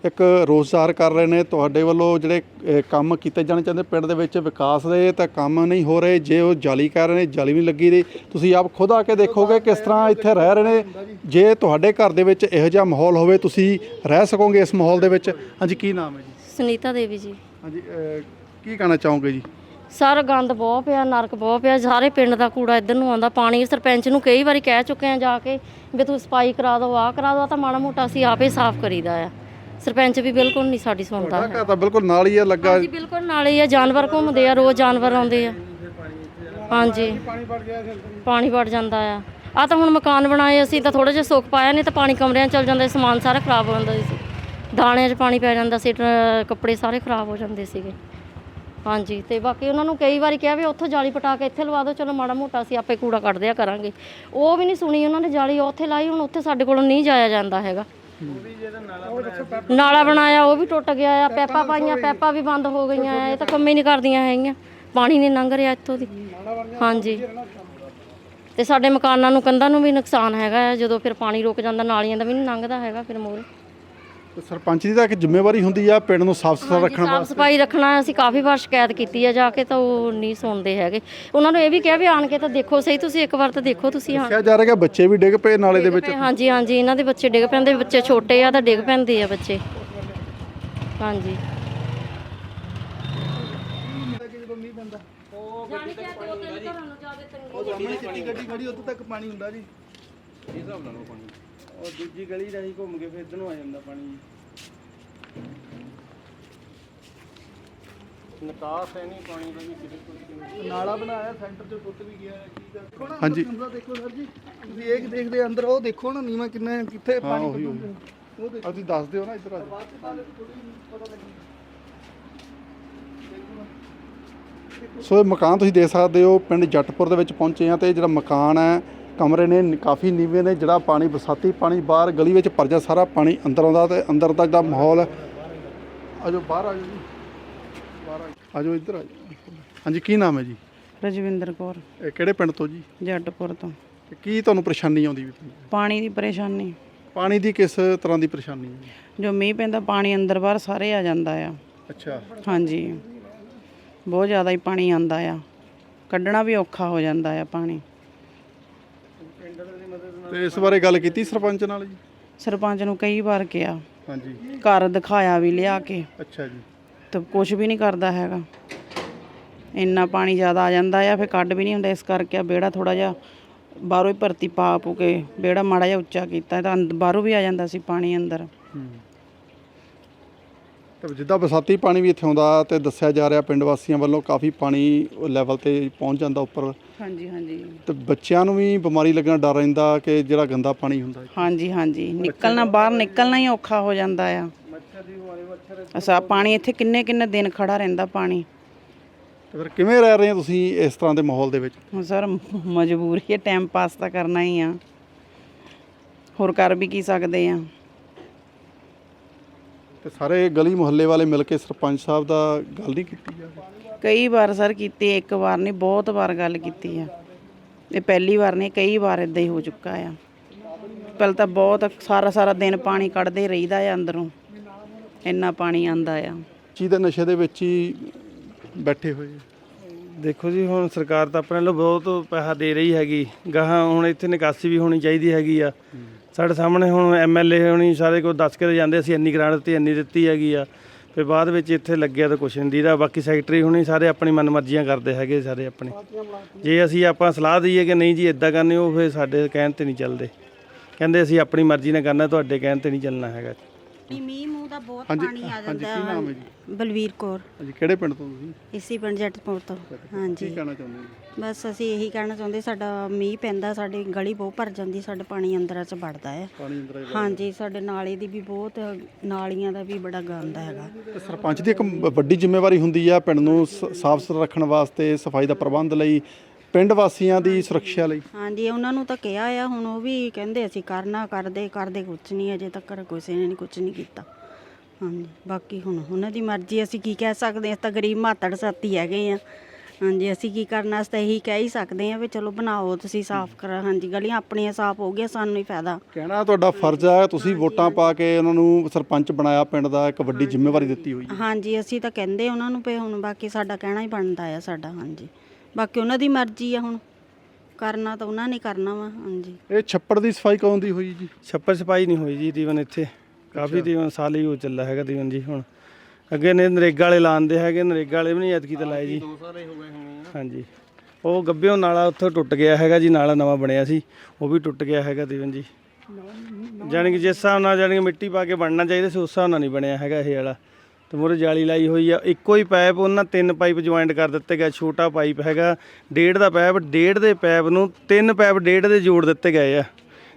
ਇੱਕ ਰੋਜ਼ਗਾਰ ਕਰ ਰਹੇ ਨੇ ਤੁਹਾਡੇ ਵੱਲੋਂ ਜਿਹੜੇ ਅਹ, ਕੰਮ ਕੀਤੇ ਜਾਣੇ ਚਾਹੁੰਦੇ ਪਿੰਡ ਦੇ ਵਿੱਚ ਵਿਕਾਸ ਦੇ ਤਾਂ ਕੰਮ ਨਹੀਂ ਹੋ ਰਹੇ ਜੇ ਉਹ ਜਾਲੀ ਕਰ ਰਹੇ ਨੇ ਜਾਲੀ ਵੀ ਨਹੀਂ ਲੱਗੀ ਰਹੀ ਤੁਸੀਂ ਆਪ ਖੁਦ ਆ ਕੇ ਦੇਖੋਗੇ ਕਿਸ ਤਰ੍ਹਾਂ ਇੱਥੇ ਰਹਿ ਰਹੇ ਨੇ। ਜੇ ਤੁਹਾਡੇ ਘਰ ਦੇ ਵਿੱਚ ਇਹੋ ਜਿਹਾ ਮਾਹੌਲ ਹੋਵੇ ਤੁਸੀਂ ਰਹਿ ਸਕੋਗੇ ਇਸ ਮਾਹੌਲ ਦੇ ਵਿੱਚ। ਹਾਂਜੀ ਕੀ ਨਾਮ ਹੈ ਜੀ? ਸੁਨੀਤਾ ਦੇਵੀ ਜੀ। ਹਾਂਜੀ ਅਹ, ਕੀ ਕਹਿਣਾ ਚਾਹੋਗੇ ਜੀ? ਸਾਰਾ ਗੰਦ ਬਹੁਤ ਪਿਆ ਨਰਕ ਬਹੁਤ ਪਿਆ ਸਾਰੇ ਪਿੰਡ ਦਾ ਕੂੜਾ ਇੱਧਰ ਨੂੰ ਆਉਂਦਾ। ਪਾਣੀ ਸਰਪੰਚ ਨੂੰ ਕਈ ਵਾਰੀ ਕਹਿ ਚੁੱਕੇ ਆ ਜਾ ਕੇ ਵੀ ਤੂੰ ਸਫ਼ਾਈ ਕਰਾ ਦਿਓ ਆਹ ਕਰਾ ਆਹ ਤਾਂ ਮਾੜਾ ਮੋਟਾ ਅਸੀਂ ਆਪੇ ਸਾਫ਼ ਕਰੀਦਾ ਆ। ਸਰਪੰਚ ਵੀ ਬਿਲਕੁਲ ਨਹੀਂ ਸਾਡੀ ਸੁਣਦਾ ਹੈ ਘਰ ਤਾਂ ਬਿਲਕੁਲ ਨਾਲ ਹੀ ਹੈ ਲੱਗਾ ਹਾਂਜੀ ਬਿਲਕੁਲ ਨਾਲੇ ਹੀ ਆ ਜਾਨਵਰ ਘੁੰਮਦੇ ਆ ਰੋਜ਼ ਜਾਨਵਰ ਆਉਂਦੇ ਆ। ਹਾਂਜੀ। ਪਾਣੀ ਵੜ ਜਾਂਦਾ ਆ। ਆ ਤਾਂ ਹੁਣ ਮਕਾਨ ਬਣਾਏ ਅਸੀਂ ਤਾਂ ਥੋੜਾ ਜਿਹਾ ਸੁੱਕ ਪਾਇਆ ਨਹੀਂ ਤਾਂ ਪਾਣੀ ਕਮਰਿਆਂ 'ਚ ਚਲ ਜਾਂਦਾ ਸੀ, ਸਮਾਨ ਸਾਰਾ ਖਰਾਬ ਹੋ ਜਾਂਦਾ ਸੀ। ਦਾਣਿਆਂ 'ਚ ਪਾਣੀ ਪੈ ਜਾਂਦਾ ਸੀ ਟ- ਕੱਪੜੇ ਸਾਰੇ ਖਰਾਬ ਹੋ ਜਾਂਦੇ ਸੀਗੇ। ਹਾਂਜੀ, ਤੇ ਬਾਕੀ ਉਹਨਾਂ ਨੂੰ ਕਈ ਵਾਰੀ ਕਿਹਾ ਵੀ ਉੱਥੋਂ ਜਾਲੀ ਪਟਾ ਕੇ ਇੱਥੇ ਲਵਾ ਦਿਓ, ਚਲੋ ਮਾੜਾ ਮੋਟਾ ਅਸੀਂ ਆਪੇ ਕੂੜਾ ਕੱਢ ਦਿਆ ਕਰਾਂਗੇ। ਉਹ ਵੀ ਨਹੀਂ ਸੁਣੀ ਉਹਨਾਂ ਨੇ ਜਾਲੀ ਉੱਥੇ ਲਾਈ, ਹੁਣ ਉੱਥੇ ਸਾਡੇ ਕੋਲੋਂ ਨਹੀਂ ਜਾਇਆ ਜਾਂਦਾ ਹੈਗਾ। ਨਾਲਾ ਬਣਾਇਆ, ਉਹ ਵੀ ਟੁੱਟ ਗਿਆ ਆ, ਪੈਪਾ ਪਾਈਆਂ, ਪੈਪਾ ਵੀ ਬੰਦ ਹੋ ਗਈਆਂ ਆ, ਇਹ ਤਾਂ ਕੰਮ ਹੀ ਨਹੀਂ ਕਰਦੀਆਂ ਹੈਗੀਆਂ, ਪਾਣੀ ਨਹੀਂ ਲੰਘ ਰਿਹਾ ਇੱਥੋਂ ਦੀ। ਹਾਂਜੀ। ਤੇ ਸਾਡੇ ਮਕਾਨਾਂ ਨੂੰ, ਕੰਧਾਂ ਨੂੰ ਵੀ ਨੁਕਸਾਨ ਹੈਗਾ ਆ, ਜਦੋਂ ਫਿਰ ਪਾਣੀ ਰੁਕ ਜਾਂਦਾ, ਨਾਲੀਆਂ ਦਾ ਵੀ ਨਹੀਂ ਲੰਘਦਾ ਹੈਗਾ ਫਿਰ ਮੋਰੇ ਸਰਪੰਚ ਦੀ ਤਾਂ ਇੱਕ ਜ਼ਿੰਮੇਵਾਰੀ ਹੁੰਦੀ ਆ ਪਿੰਡ ਨੂੰ ਸਾਫ਼ ਸੁਥਰਾ ਰੱਖਣ ਸਾਫ਼ ਵਾਸਤੇ। ਸਫ਼ਾਈ ਰੱਖਣਾ ਅਸੀਂ ਕਾਫੀ ਵਾਰ ਸ਼ਿਕਾਇਤ ਕੀਤੀ ਹੈ ਜਾ ਕੇ ਤਾਂ ਉਹ ਨਹੀਂ ਸੁਣਦੇ ਹੈਗੇ। ਉਹਨਾਂ ਨੂੰ ਇਹ ਵੀ ਕਿਹਾ ਵੀ ਆਣ ਕੇ ਤਾਂ ਦੇਖੋ ਸਹੀ ਤੁਸੀਂ ਇੱਕ ਵਾਰ ਤਾਂ ਦੇਖੋ ਤੁਸੀਂ ਹਾਂ। ਕਿਹਾ ਜਾ ਰਿਹਾ ਕਿ ਬੱਚੇ ਵੀ ਡਿੱਗ ਪਏ ਨਾਲੇ ਦੇ ਵਿੱਚ। ਹਾਂਜੀ ਹਾਂਜੀ ਇਹਨਾਂ ਦੇ ਬੱਚੇ ਡਿੱਗ ਪੈਂਦੇ ਬੱਚੇ ਛੋਟੇ ਆ ਤਾਂ ਡਿੱਗ ਪੈਂਦੇ ਆ ਬੱਚੇ। ਹਾਂਜੀ। ਉਹ ਸਾਹਮਣੇ ਚਿੱਟੀ ਗੱਡੀ ਖੜੀ ਉੱਥੇ ਤੱਕ ਪਾਣੀ ਹੁੰਦਾ ਜੀ। ਉਹ ਦੂਜੀ ਗਲੀ ਰਾਹੀਂ ਘੁੰਮ ਕੇ ਫਿਰ ਇੱਧਰ ਨੂੰ ਆ ਜਾਂਦਾ ਪਾਣੀ ਜੀ। ਨਿਕਾਸ ਹੈ ਨਹੀਂ ਪਾਣੀ ਦਾ ਵੀ ਕਿਸੇ ਕੋਲ ਨਾਲਾ ਬਣਾਇਆ ਸੈਂਟਰ ਚ ਪੁੱਤ ਵੀ ਗਿਆ ਹੈ ਕੀ ਦਾ ਦੇਖੋ ਨਾ ਹਾਂਜੀ। ਕਮਰਾ ਦੇਖੋ ਸਰ ਜੀ ਤੁਸੀਂ ਇਹ ਦੇਖਦੇ ਅੰਦਰ ਉਹ ਦੇਖੋ ਨਾ ਨੀਵਾ ਕਿੰਨਾ ਹੈ, ਕਿੱਥੇ ਪਾਣੀ ਉਹੀ, ਕੱਢੂਗਾ। ਉਹ। ਦੇਖੋ। ਅਸੀਂ ਦੱਸ ਦਿਓ ਨਾ ਇੱਧਰ ਆ ਜਾਓ। ਸੋ ਇਹ ਮਕਾਨ ਤੁਸੀਂ ਦੇਖ ਸਕਦੇ ਹੋ ਪਿੰਡ ਜੱਟਪੁਰ ਦੇ ਵਿੱਚ ਪਹੁੰਚੇ ਆ ਤੇ ਜਿਹੜਾ ਮਕਾਨ ਹੈ ਕਮਰੇ ਨੇ ਕਾਫੀ ਨੀਵੇਂ ਨੇ ਜਿਹੜਾ ਪਾਣੀ ਬਰਸਾਤੀ ਪਾਣੀ ਬਾਹਰ ਗਲੀ ਵਿੱਚ ਭਰ ਜਾ ਸਾਰਾ ਪਾਣੀ ਅੰਦਰ ਆਉਂਦਾ ਤੇ ਅੰਦਰ ਦਾ ਜਿਹੜਾ ਮਾਹੌਲ। ਹੈ ਆਜੋ ਬਾਹਰ ਆਜੋ ਜੀ। ਬਾਹਰ ਆਜੋ। ਇੱਧਰ ਆਜੋ। ਹਾਂਜੀ ਕੀ ਨਾਮ ਹੈ ਜੀ? ਰਜਵਿੰਦਰ ਕੌਰ ਇਹ ਕਿਹੜੇ ਪਿੰਡ ਤੋਂ ਜੀ? ਜੱਟਪੁਰ ਤੋਂ। ਤੇ ਕੀ ਤੁਹਾਨੂੰ ਪਰੇਸ਼ਾਨੀ ਆਉਂਦੀ ਵੀ ਪਾਣੀ ਦੀ ਪਰੇਸ਼ਾਨੀ। ਪਾਣੀ ਦੀ ਕਿਸ ਤਰ੍ਹਾਂ ਦੀ ਪਰੇਸ਼ਾਨੀ ਹੈ? ਜੋ ਮੀਂਹ ਪੈਂਦਾ ਪਾਣੀ ਅੰਦਰ ਬਾਹਰ ਸਾਰੇ ਆ ਜਾਂਦਾ ਆ। ਅੱਛਾ। ਹਾਂਜੀ। ਬਹੁਤ ਜ਼ਿਆਦਾ ਹੀ ਪਾਣੀ ਆਂਦਾ ਆ। ਕੱਢਣਾ ਵੀ ਔਖਾ ਹੋ ਜਾਂਦਾ ਆ ਪਾਣੀ। ਤੇ ਇਸ ਬਾਰੇ ਗੱਲ ਕੀਤੀ ਸਰਪੰਚ ਨਾਲ ਜੀ? ਸਰਪੰਚ ਨੂੰ ਕਈ ਵਾਰ ਕਿਹਾ। ਹਾਂਜੀ। ਘਰ ਦਿਖਾਇਆ ਵੀ ਲਿਆ ਕੇ। ਅੱਛਾ ਜੀ। ਤੇ ਕੁਝ ਵੀ ਨਹੀਂ ਕਰਦਾ ਹੈਗਾ। ਇੰਨਾ ਪਾਣੀ ਜ਼ਿਆਦਾ ਆ ਜਾਂਦਾ ਆ ਫਿਰ ਕੱਢ ਵੀ ਨਹੀਂ ਹੁੰਦਾ। ਇਸ ਕਰਕੇ ਆ ਵਿਹੜਾ ਥੋੜਾ ਜਿਹਾ ਬਾਹਰੋਂ ਹੀ ਭਰਤੀ ਪਾ ਪੂ ਕੇ ਵਿਹੜਾ ਮਾੜਾ ਜਿਹਾ ਉੱਚਾ ਕੀਤਾ। ਤਾਂ ਅੰਦ- ਬਾਹਰੋਂ ਵੀ ਆ ਜਾਂਦਾ ਸੀ ਪਾਣੀ ਅੰਦਰ। ਤੇ ਜਿੱਦਾਂ ਬਰਸਾਤੀ ਪਾਣੀ ਵੀ ਇੱਥੇ ਆਉਂਦਾ ਤੇ ਦੱਸਿਆ ਜਾ ਰਿਹਾ ਪਿੰਡ ਵਾਸੀਆਂ ਵੱਲੋਂ ਕਾਫੀ ਪਾਣੀ ਲੈਵਲ ਤੇ ਪਹੁੰਚ ਜਾਂਦਾ ਉੱਪਰ। ਹਾਂਜੀ ਹਾਂਜੀ। ਤੇ ਬੱਚਿਆਂ ਨੂੰ ਵੀ ਬਿਮਾਰੀ ਲੱਗਣ ਦਾ ਡਰ ਰਹਿੰਦਾ ਕਿ ਜਿਹੜਾ ਗੰਦਾ ਪਾਣੀ ਹੁੰਦਾ। ਹਾਂਜੀ ਹਾਂਜੀ। ਨਿਕਲਣਾ ਬਾਹਰ ਨਿਕਲਣਾ ਹੀ ਔਖਾ ਹੋ ਜਾਂਦਾ ਆ। ਅਸਾ ਪਾਣੀ ਇੱਥੇ ਕਿੰਨੇ ਕਿੰਨੇ ਦਿਨ ਖੜਾ ਰਹਿੰਦਾ ਪਾਣੀ? ਤੇ ਫਿਰ ਕਿਵੇਂ ਰਹਿ ਰਹੇ ਹੋ ਤੁਸੀਂ ਇਸ ਤਰ੍ਹਾਂ ਦੇ ਮਾਹੌਲ ਦੇ ਵਿੱਚ? ਹੁਣ ਸਰ ਮਜਬੂਰੀ ਹੈ ਟਾਈਮ ਪਾਸ ਤਾਂ ਕਰਨਾ ਹੀ ਆ। ਹੋਰ ਕਰ ਵੀ ਕੀ ਸਕਦੇ ਆ? ਤੇ ਸਾਰੇ ਗਲੀ ਮੁਹੱਲੇ ਵਾਲੇ ਮਿਲ ਕੇ ਸਰਪੰਚ ਸਾਹਿਬ ਦਾ ਗੱਲ ਨਹੀਂ ਕੀਤੀ ਜਾ ਕਈ ਵਾਰ ਸਰ ਕੀਤੀ ਇੱਕ ਵਾਰ ਨਹੀਂ ਬਹੁਤ ਵਾਰ ਗੱਲ ਕੀਤੀ ਆ। ਇਹ ਪਹਿਲੀ ਵਾਰ ਨਹੀਂ ਕਈ ਵਾਰ ਇਦਾਂ ਹੀ ਹੋ ਚੁੱਕਾ ਆ। ਪਹਿਲਾਂ ਤਾਂ ਬਹੁਤ ਸਾਰਾ ਸਾਰਾ ਦਿਨ ਪਾਣੀ ਕੱਢਦੇ ਰਹੀਦਾ ਆ ਅੰਦਰੋਂ। ਇੰਨਾ ਪਾਣੀ ਆਂਦਾ ਆ। ਚੀਜ਼ ਦੇ ਨਸ਼ੇ ਦੇ ਵਿੱਚ ਹੀ ਬੈਠੇ ਹੋਏ ਆ। ਦੇਖੋ ਜੀ ਹੁਣ ਸਰਕਾਰ ਤਾਂ ਆਪਣੇ ਵੱਲੋਂ ਬਹੁਤ ਪੈਸਾ ਦੇ ਰਹੀ ਹੈਗੀ। ਗਾਹਾਂ ਹੁਣ ਇੱਥੇ ਨਿਕਾਸੀ ਵੀ ਹੋਣੀ ਚਾਹੀਦੀ ਹੈਗੀ ਆ। ਸਾਡੇ ਸਾਹਮਣੇ ਹੁਣ ਐਮਐਲਏ ਹੋਣੀ, ਸਾਰੇ ਕੋਲ ਦੱਸ ਕੇ ਜਾਂਦੇ, ਅਸੀਂ ਇੰਨੀ ਗ੍ਰਾਂਟ ਦਿੱਤੀ, ਇੰਨੀ ਦਿੱਤੀ ਹੈਗੀ ਆ। ਫਿਰ ਬਾਅਦ ਵਿੱਚ ਇੱਥੇ ਲੱਗਿਆ ਤਾਂ ਕੁਛ ਨਹੀਂ ਦੀਦਾ, ਬਾਕੀ ਸੈਕਟਰੀ ਹੁਣੀ ਸਾਰੇ ਆਪਣੀ ਮਨਮਰਜ਼ੀਆਂ ਕਰਦੇ ਹੈਗੇ ਸਾਰੇ ਆਪਣੇ। ਜੇ ਅਸੀਂ ਆਪਾਂ ਸਲਾਹ ਦਈਏ ਕਿ ਨਹੀਂ ਜੀ ਇਦਾਂ ਕਰਨੀ, ਉਹ ਫਿਰ ਸਾਡੇ ਕਹਿਣ ਤੇ ਨਹੀਂ ਚੱਲਦੇ। ਕਹਿੰਦੇ ਅਸੀਂ ਆਪਣੀ ਮਰਜ਼ੀ ਨਾਲ ਕਰਨਾ, ਤੁਹਾਡੇ ਕਹਿਣ ਤੇ ਨਹੀਂ ਚੱਲਣਾ ਹੈਗਾ। ਵੀ ਮੀਂਹ ਮੂੰਹ ਦਾ ਬਹੁਤ ਹਾਂਜੀ, ਪਾਣੀ ਆ ਹਾਂਜੀ, ਜਾਂਦਾ ਕੀ ਨਾਮ ਹੈ ਜੀ? ਬਲਵੀਰ ਕੌਰ। ਹਾਂਜੀ ਕਿਹੜੇ ਪਿੰਡ ਤੋਂ ਤੁਸੀਂ? ਇਸੀ ਪਿੰਡ ਜੱਟਪੁਰ ਤੋਂ ਹਾਂਜੀ ਕੀ ਕਹਿਣਾ ਚਾਹੁੰਦੇ ਹੋ? ਬਸ ਅਸੀਂ ਇਹੀ ਕਹਿਣਾ ਚਾਹੁੰਦੇ ਸਾਡਾ ਮੀਂਹ ਪੈਂਦਾ ਸਾਡੀ ਗਲੀ ਬਹੁਤ ਭਰ ਜਾਂਦੀ ਸਾਡਾ ਪਾਣੀ ਅੰਦਰਾਂ ਚ ਵੜਦਾ ਹੈ ਪਾਣੀ ਅੰਦਰ ਆਈ ਹਾਂਜੀ ਸਾਡੇ ਨਾਲੇ ਦੀ ਵੀ ਬਹੁਤ ਨਾਲੀਆਂ ਦਾ ਵੀ ਬੜਾ ਗੰਦ ਹੈਗਾ। ਤੇ ਸਰਪੰਚ ਦੀ ਇੱਕ ਮ- ਵੱਡੀ ਜ਼ਿੰਮੇਵਾਰੀ ਹੁੰਦੀ ਆ ਪਿੰਡ ਨੂੰ ਸਾਫ਼ ਸੁਥਰਾ ਰੱਖਣ ਵਾਸਤੇ ਸਫ਼ਾਈ ਦਾ ਪ੍ਰਬੰਧ ਲਈ ਪਿੰਡ ਵਾਸੀਆਂ ਦੀ ਸੁਰੱਖਿਆ ਲਈ। ਹਾਂਜੀ ਉਹਨਾਂ ਨੂੰ ਤਾਂ ਕਿਹਾ ਆ ਹੁਣ ਉਹ ਵੀ ਕਹਿੰਦੇ ਅਸੀਂ ਕਰਨਾ ਕਰਦੇ ਕਰਦੇ ਕੁਝ ਨਹੀਂ ਅਜੇ ਤੱਕ ਕਿਸੇ ਨੇ ਨਹੀਂ ਕੁਝ ਨਹੀਂ ਕੀਤਾ। ਹਾਂਜੀ ਬਾਕੀ ਹੁਣ ਉਹਨਾਂ ਦੀ ਮਰਜ਼ੀ ਅਸੀਂ ਕੀ ਕਹਿ ਸਕਦੇ ਹਾਂ ਅਸੀਂ ਤਾਂ ਗਰੀਬ ਮਾਤੜ ਸਾਥੀ ਹੈਗੇ ਆ। ਹਾਂਜੀ ਅਸੀਂ ਕੀ ਕਰਨਾ ਅਸੀਂ ਤਾਂ ਇਹੀ ਕਹਿ ਹੀ ਸਕਦੇ ਆ ਵੀ ਚਲੋ ਬਣਾਓ ਤੁਸੀਂ ਸਾਫ਼ ਕਰ ਹਾਂਜੀ ਗਲੀਆਂ ਆਪਣੀਆਂ ਸਾਫ਼ ਹੋ ਗਈਆਂ ਸਾਨੂੰ ਹੀ ਫਾਇਦਾ। ਕਹਿਣਾ ਤੁਹਾਡਾ ਫਰਜ਼ ਹੈ ਤੁਸੀਂ ਵੋਟਾਂ ਪਾ ਕੇ ਉਹਨਾਂ ਨੂੰ ਸਰਪੰਚ ਬਣਾਇਆ ਪਿੰਡ ਦਾ ਇੱਕ ਵੱਡੀ ਜ਼ਿੰਮੇਵਾਰੀ ਦਿੱਤੀ ਹੋਈ ਹੈ। ਹਾਂਜੀ ਅਸੀਂ ਤਾਂ ਕਹਿੰਦੇ ਉਹਨਾਂ ਨੂੰ ਪਏ ਹੁਣ ਬਾਕੀ ਸਾਡਾ ਕਹਿਣਾ ਹੀ ਬਣਦਾ ਆ ਸਾਡਾ ਹਾਂਜੀ। ਬਾਕੀ ਉਹਨਾਂ ਦੀ ਮਰਜ਼ੀ ਆ ਹੁਣ। ਕਰਨਾ ਤਾਂ ਉਹਨਾਂ ਨੇ ਕਰਨਾ ਵਾ ਹਾਂਜੀ। ਇਹ ਛੱਪੜ ਦੀ ਸਫ਼ਾਈ ਕਦੋਂ ਦੀ ਹੋਈ ਜੀ? ਛੱਪਰ ਛਪਾਈ ਨਹੀਂ ਹੋਈ ਜੀ ਤੀਵਨ ਇੱਥੇ। ਕਾਫੀ ਤੀਵਨ ਸਾਲ ਹੀ ਹੋ ਚੱਲਾ ਹੈਗਾ ਤੀਵਨ ਜੀ ਹੁਣ। ਅੱਗੇ ਨੇ ਨਰੇਗਾ ਵਾਲੇ ਲਾਉਂਦੇ ਹੈਗੇ ਨਰੇਗਾ ਵਾਲੇ ਵੀ ਨਹੀਂ ਐਤਕੀ ਤਾਂ ਲਾਏ ਜੀ। ਹਾਂਜੀ। ਉਹ ਗੱਬਿਓ ਨਾਲਾ ਉੱਥੋਂ ਟੁੱਟ ਗਿਆ ਹੈਗਾ ਜੀ ਨਾਲਾ ਨਵਾਂ ਬਣਿਆ ਸੀ। ਉਹ ਵੀ ਟੁੱਟ ਗਿਆ ਹੈਗਾ ਤੀਵਨ ਜੀ। ਜਾਣੀ ਕਿ ਜਿਸ ਹਿਸਾਬ ਨਾਲ ਜਾਣੀ ਕਿ ਮਿੱਟੀ ਪਾ ਕੇ ਬਣਨਾ ਚਾਹੀਦਾ ਸੀ ਉਸ ਹਿਸਾਬ ਨਾਲ ਨਹੀਂ ਬਣਿਆ ਹੈਗਾ ਇਹ ਵਾਲਾ। ਤੇ ਮੂਹਰੇ ਜਾਲੀ ਲਾਈ ਹੋਈ ਆ। ਇੱਕੋ ਹੀ ਪਾਈਪ ਉਹਨਾਂ ਤਿੰਨ ਪਾਈਪ ਜੁਆਇੰਟ ਕਰ ਦਿੱਤੇ ਗਏ ਛੋਟਾ ਪਾਈਪ ਹੈਗਾ। ਡੇਢ ਦਾ ਪਾਈਪ ਡੇਢ ਦੇ ਪਾਈਪ ਨੂੰ ਤਿੰਨ ਪਾਈਪ ਡੇਢ ਦੇ ਜੋੜ ਦਿੱਤੇ ਗਏ ਆ।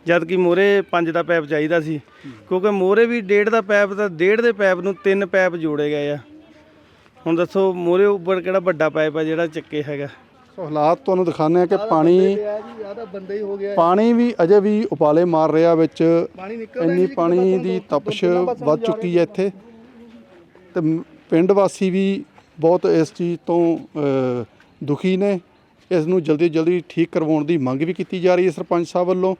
ਜਦ ਕਿ ਮੋਰੇ ਪੰਜ ਦਾ ਪਾਈਪ ਚਾਹੀਦਾ ਸੀ। ਕਿਉਂਕਿ ਮੋਰੇ ਵੀ ਡੇਢ ਦਾ ਪਾਈਪ ਤਾਂ ਡੇਢ ਦੇ ਪਾਈਪ ਨੂੰ ਤਿੰਨ ਪਾਈਪ ਜੋੜੇ ਗਏ ਆ। ਹੁਣ ਦੱਸੋ ਮੋਰੇ ਉੱਪਰ ਕਿਹੜਾ ਵੱਡਾ ਪਾਈਪ ਆ ਜਿਹੜਾ ਚੱਕੇ ਹੈਗਾ? ਸੋ ਹਾਲਾਤ ਤੁਹਾਨੂੰ ਦਿਖਾਉਂਦੇ ਆ ਕਿ ਪਾਣੀ ਪਾਣੀ ਵੀ ਅਜੇ ਵੀ ਉਪਾਲੇ ਮਾਰ ਰਿਹਾ ਵਿੱਚ। ਇੰਨੀ ਪਾਣੀ ਦੀ ਤਪਸ਼ ਵੱਧ ਚੁੱਕੀ ਹੈ ਇੱਥੇ। ਤੇ ਪਿੰਡ ਵਾਸੀ ਵੀ ਬਹੁਤ ਇਸ ਚੀਜ਼ ਤੋਂ ਦੁਖੀ ਨੇ। ਇਸ ਨੂੰ ਜਲਦੀ ਜਲਦੀ ਠੀਕ ਕਰਵਾਉਣ ਦੀ ਮੰਗ ਵੀ ਕੀਤੀ ਜਾ ਰਹੀ ਹੈ ਸਰਪੰਚ ਸਾਹਿਬ ਵੱਲੋਂ।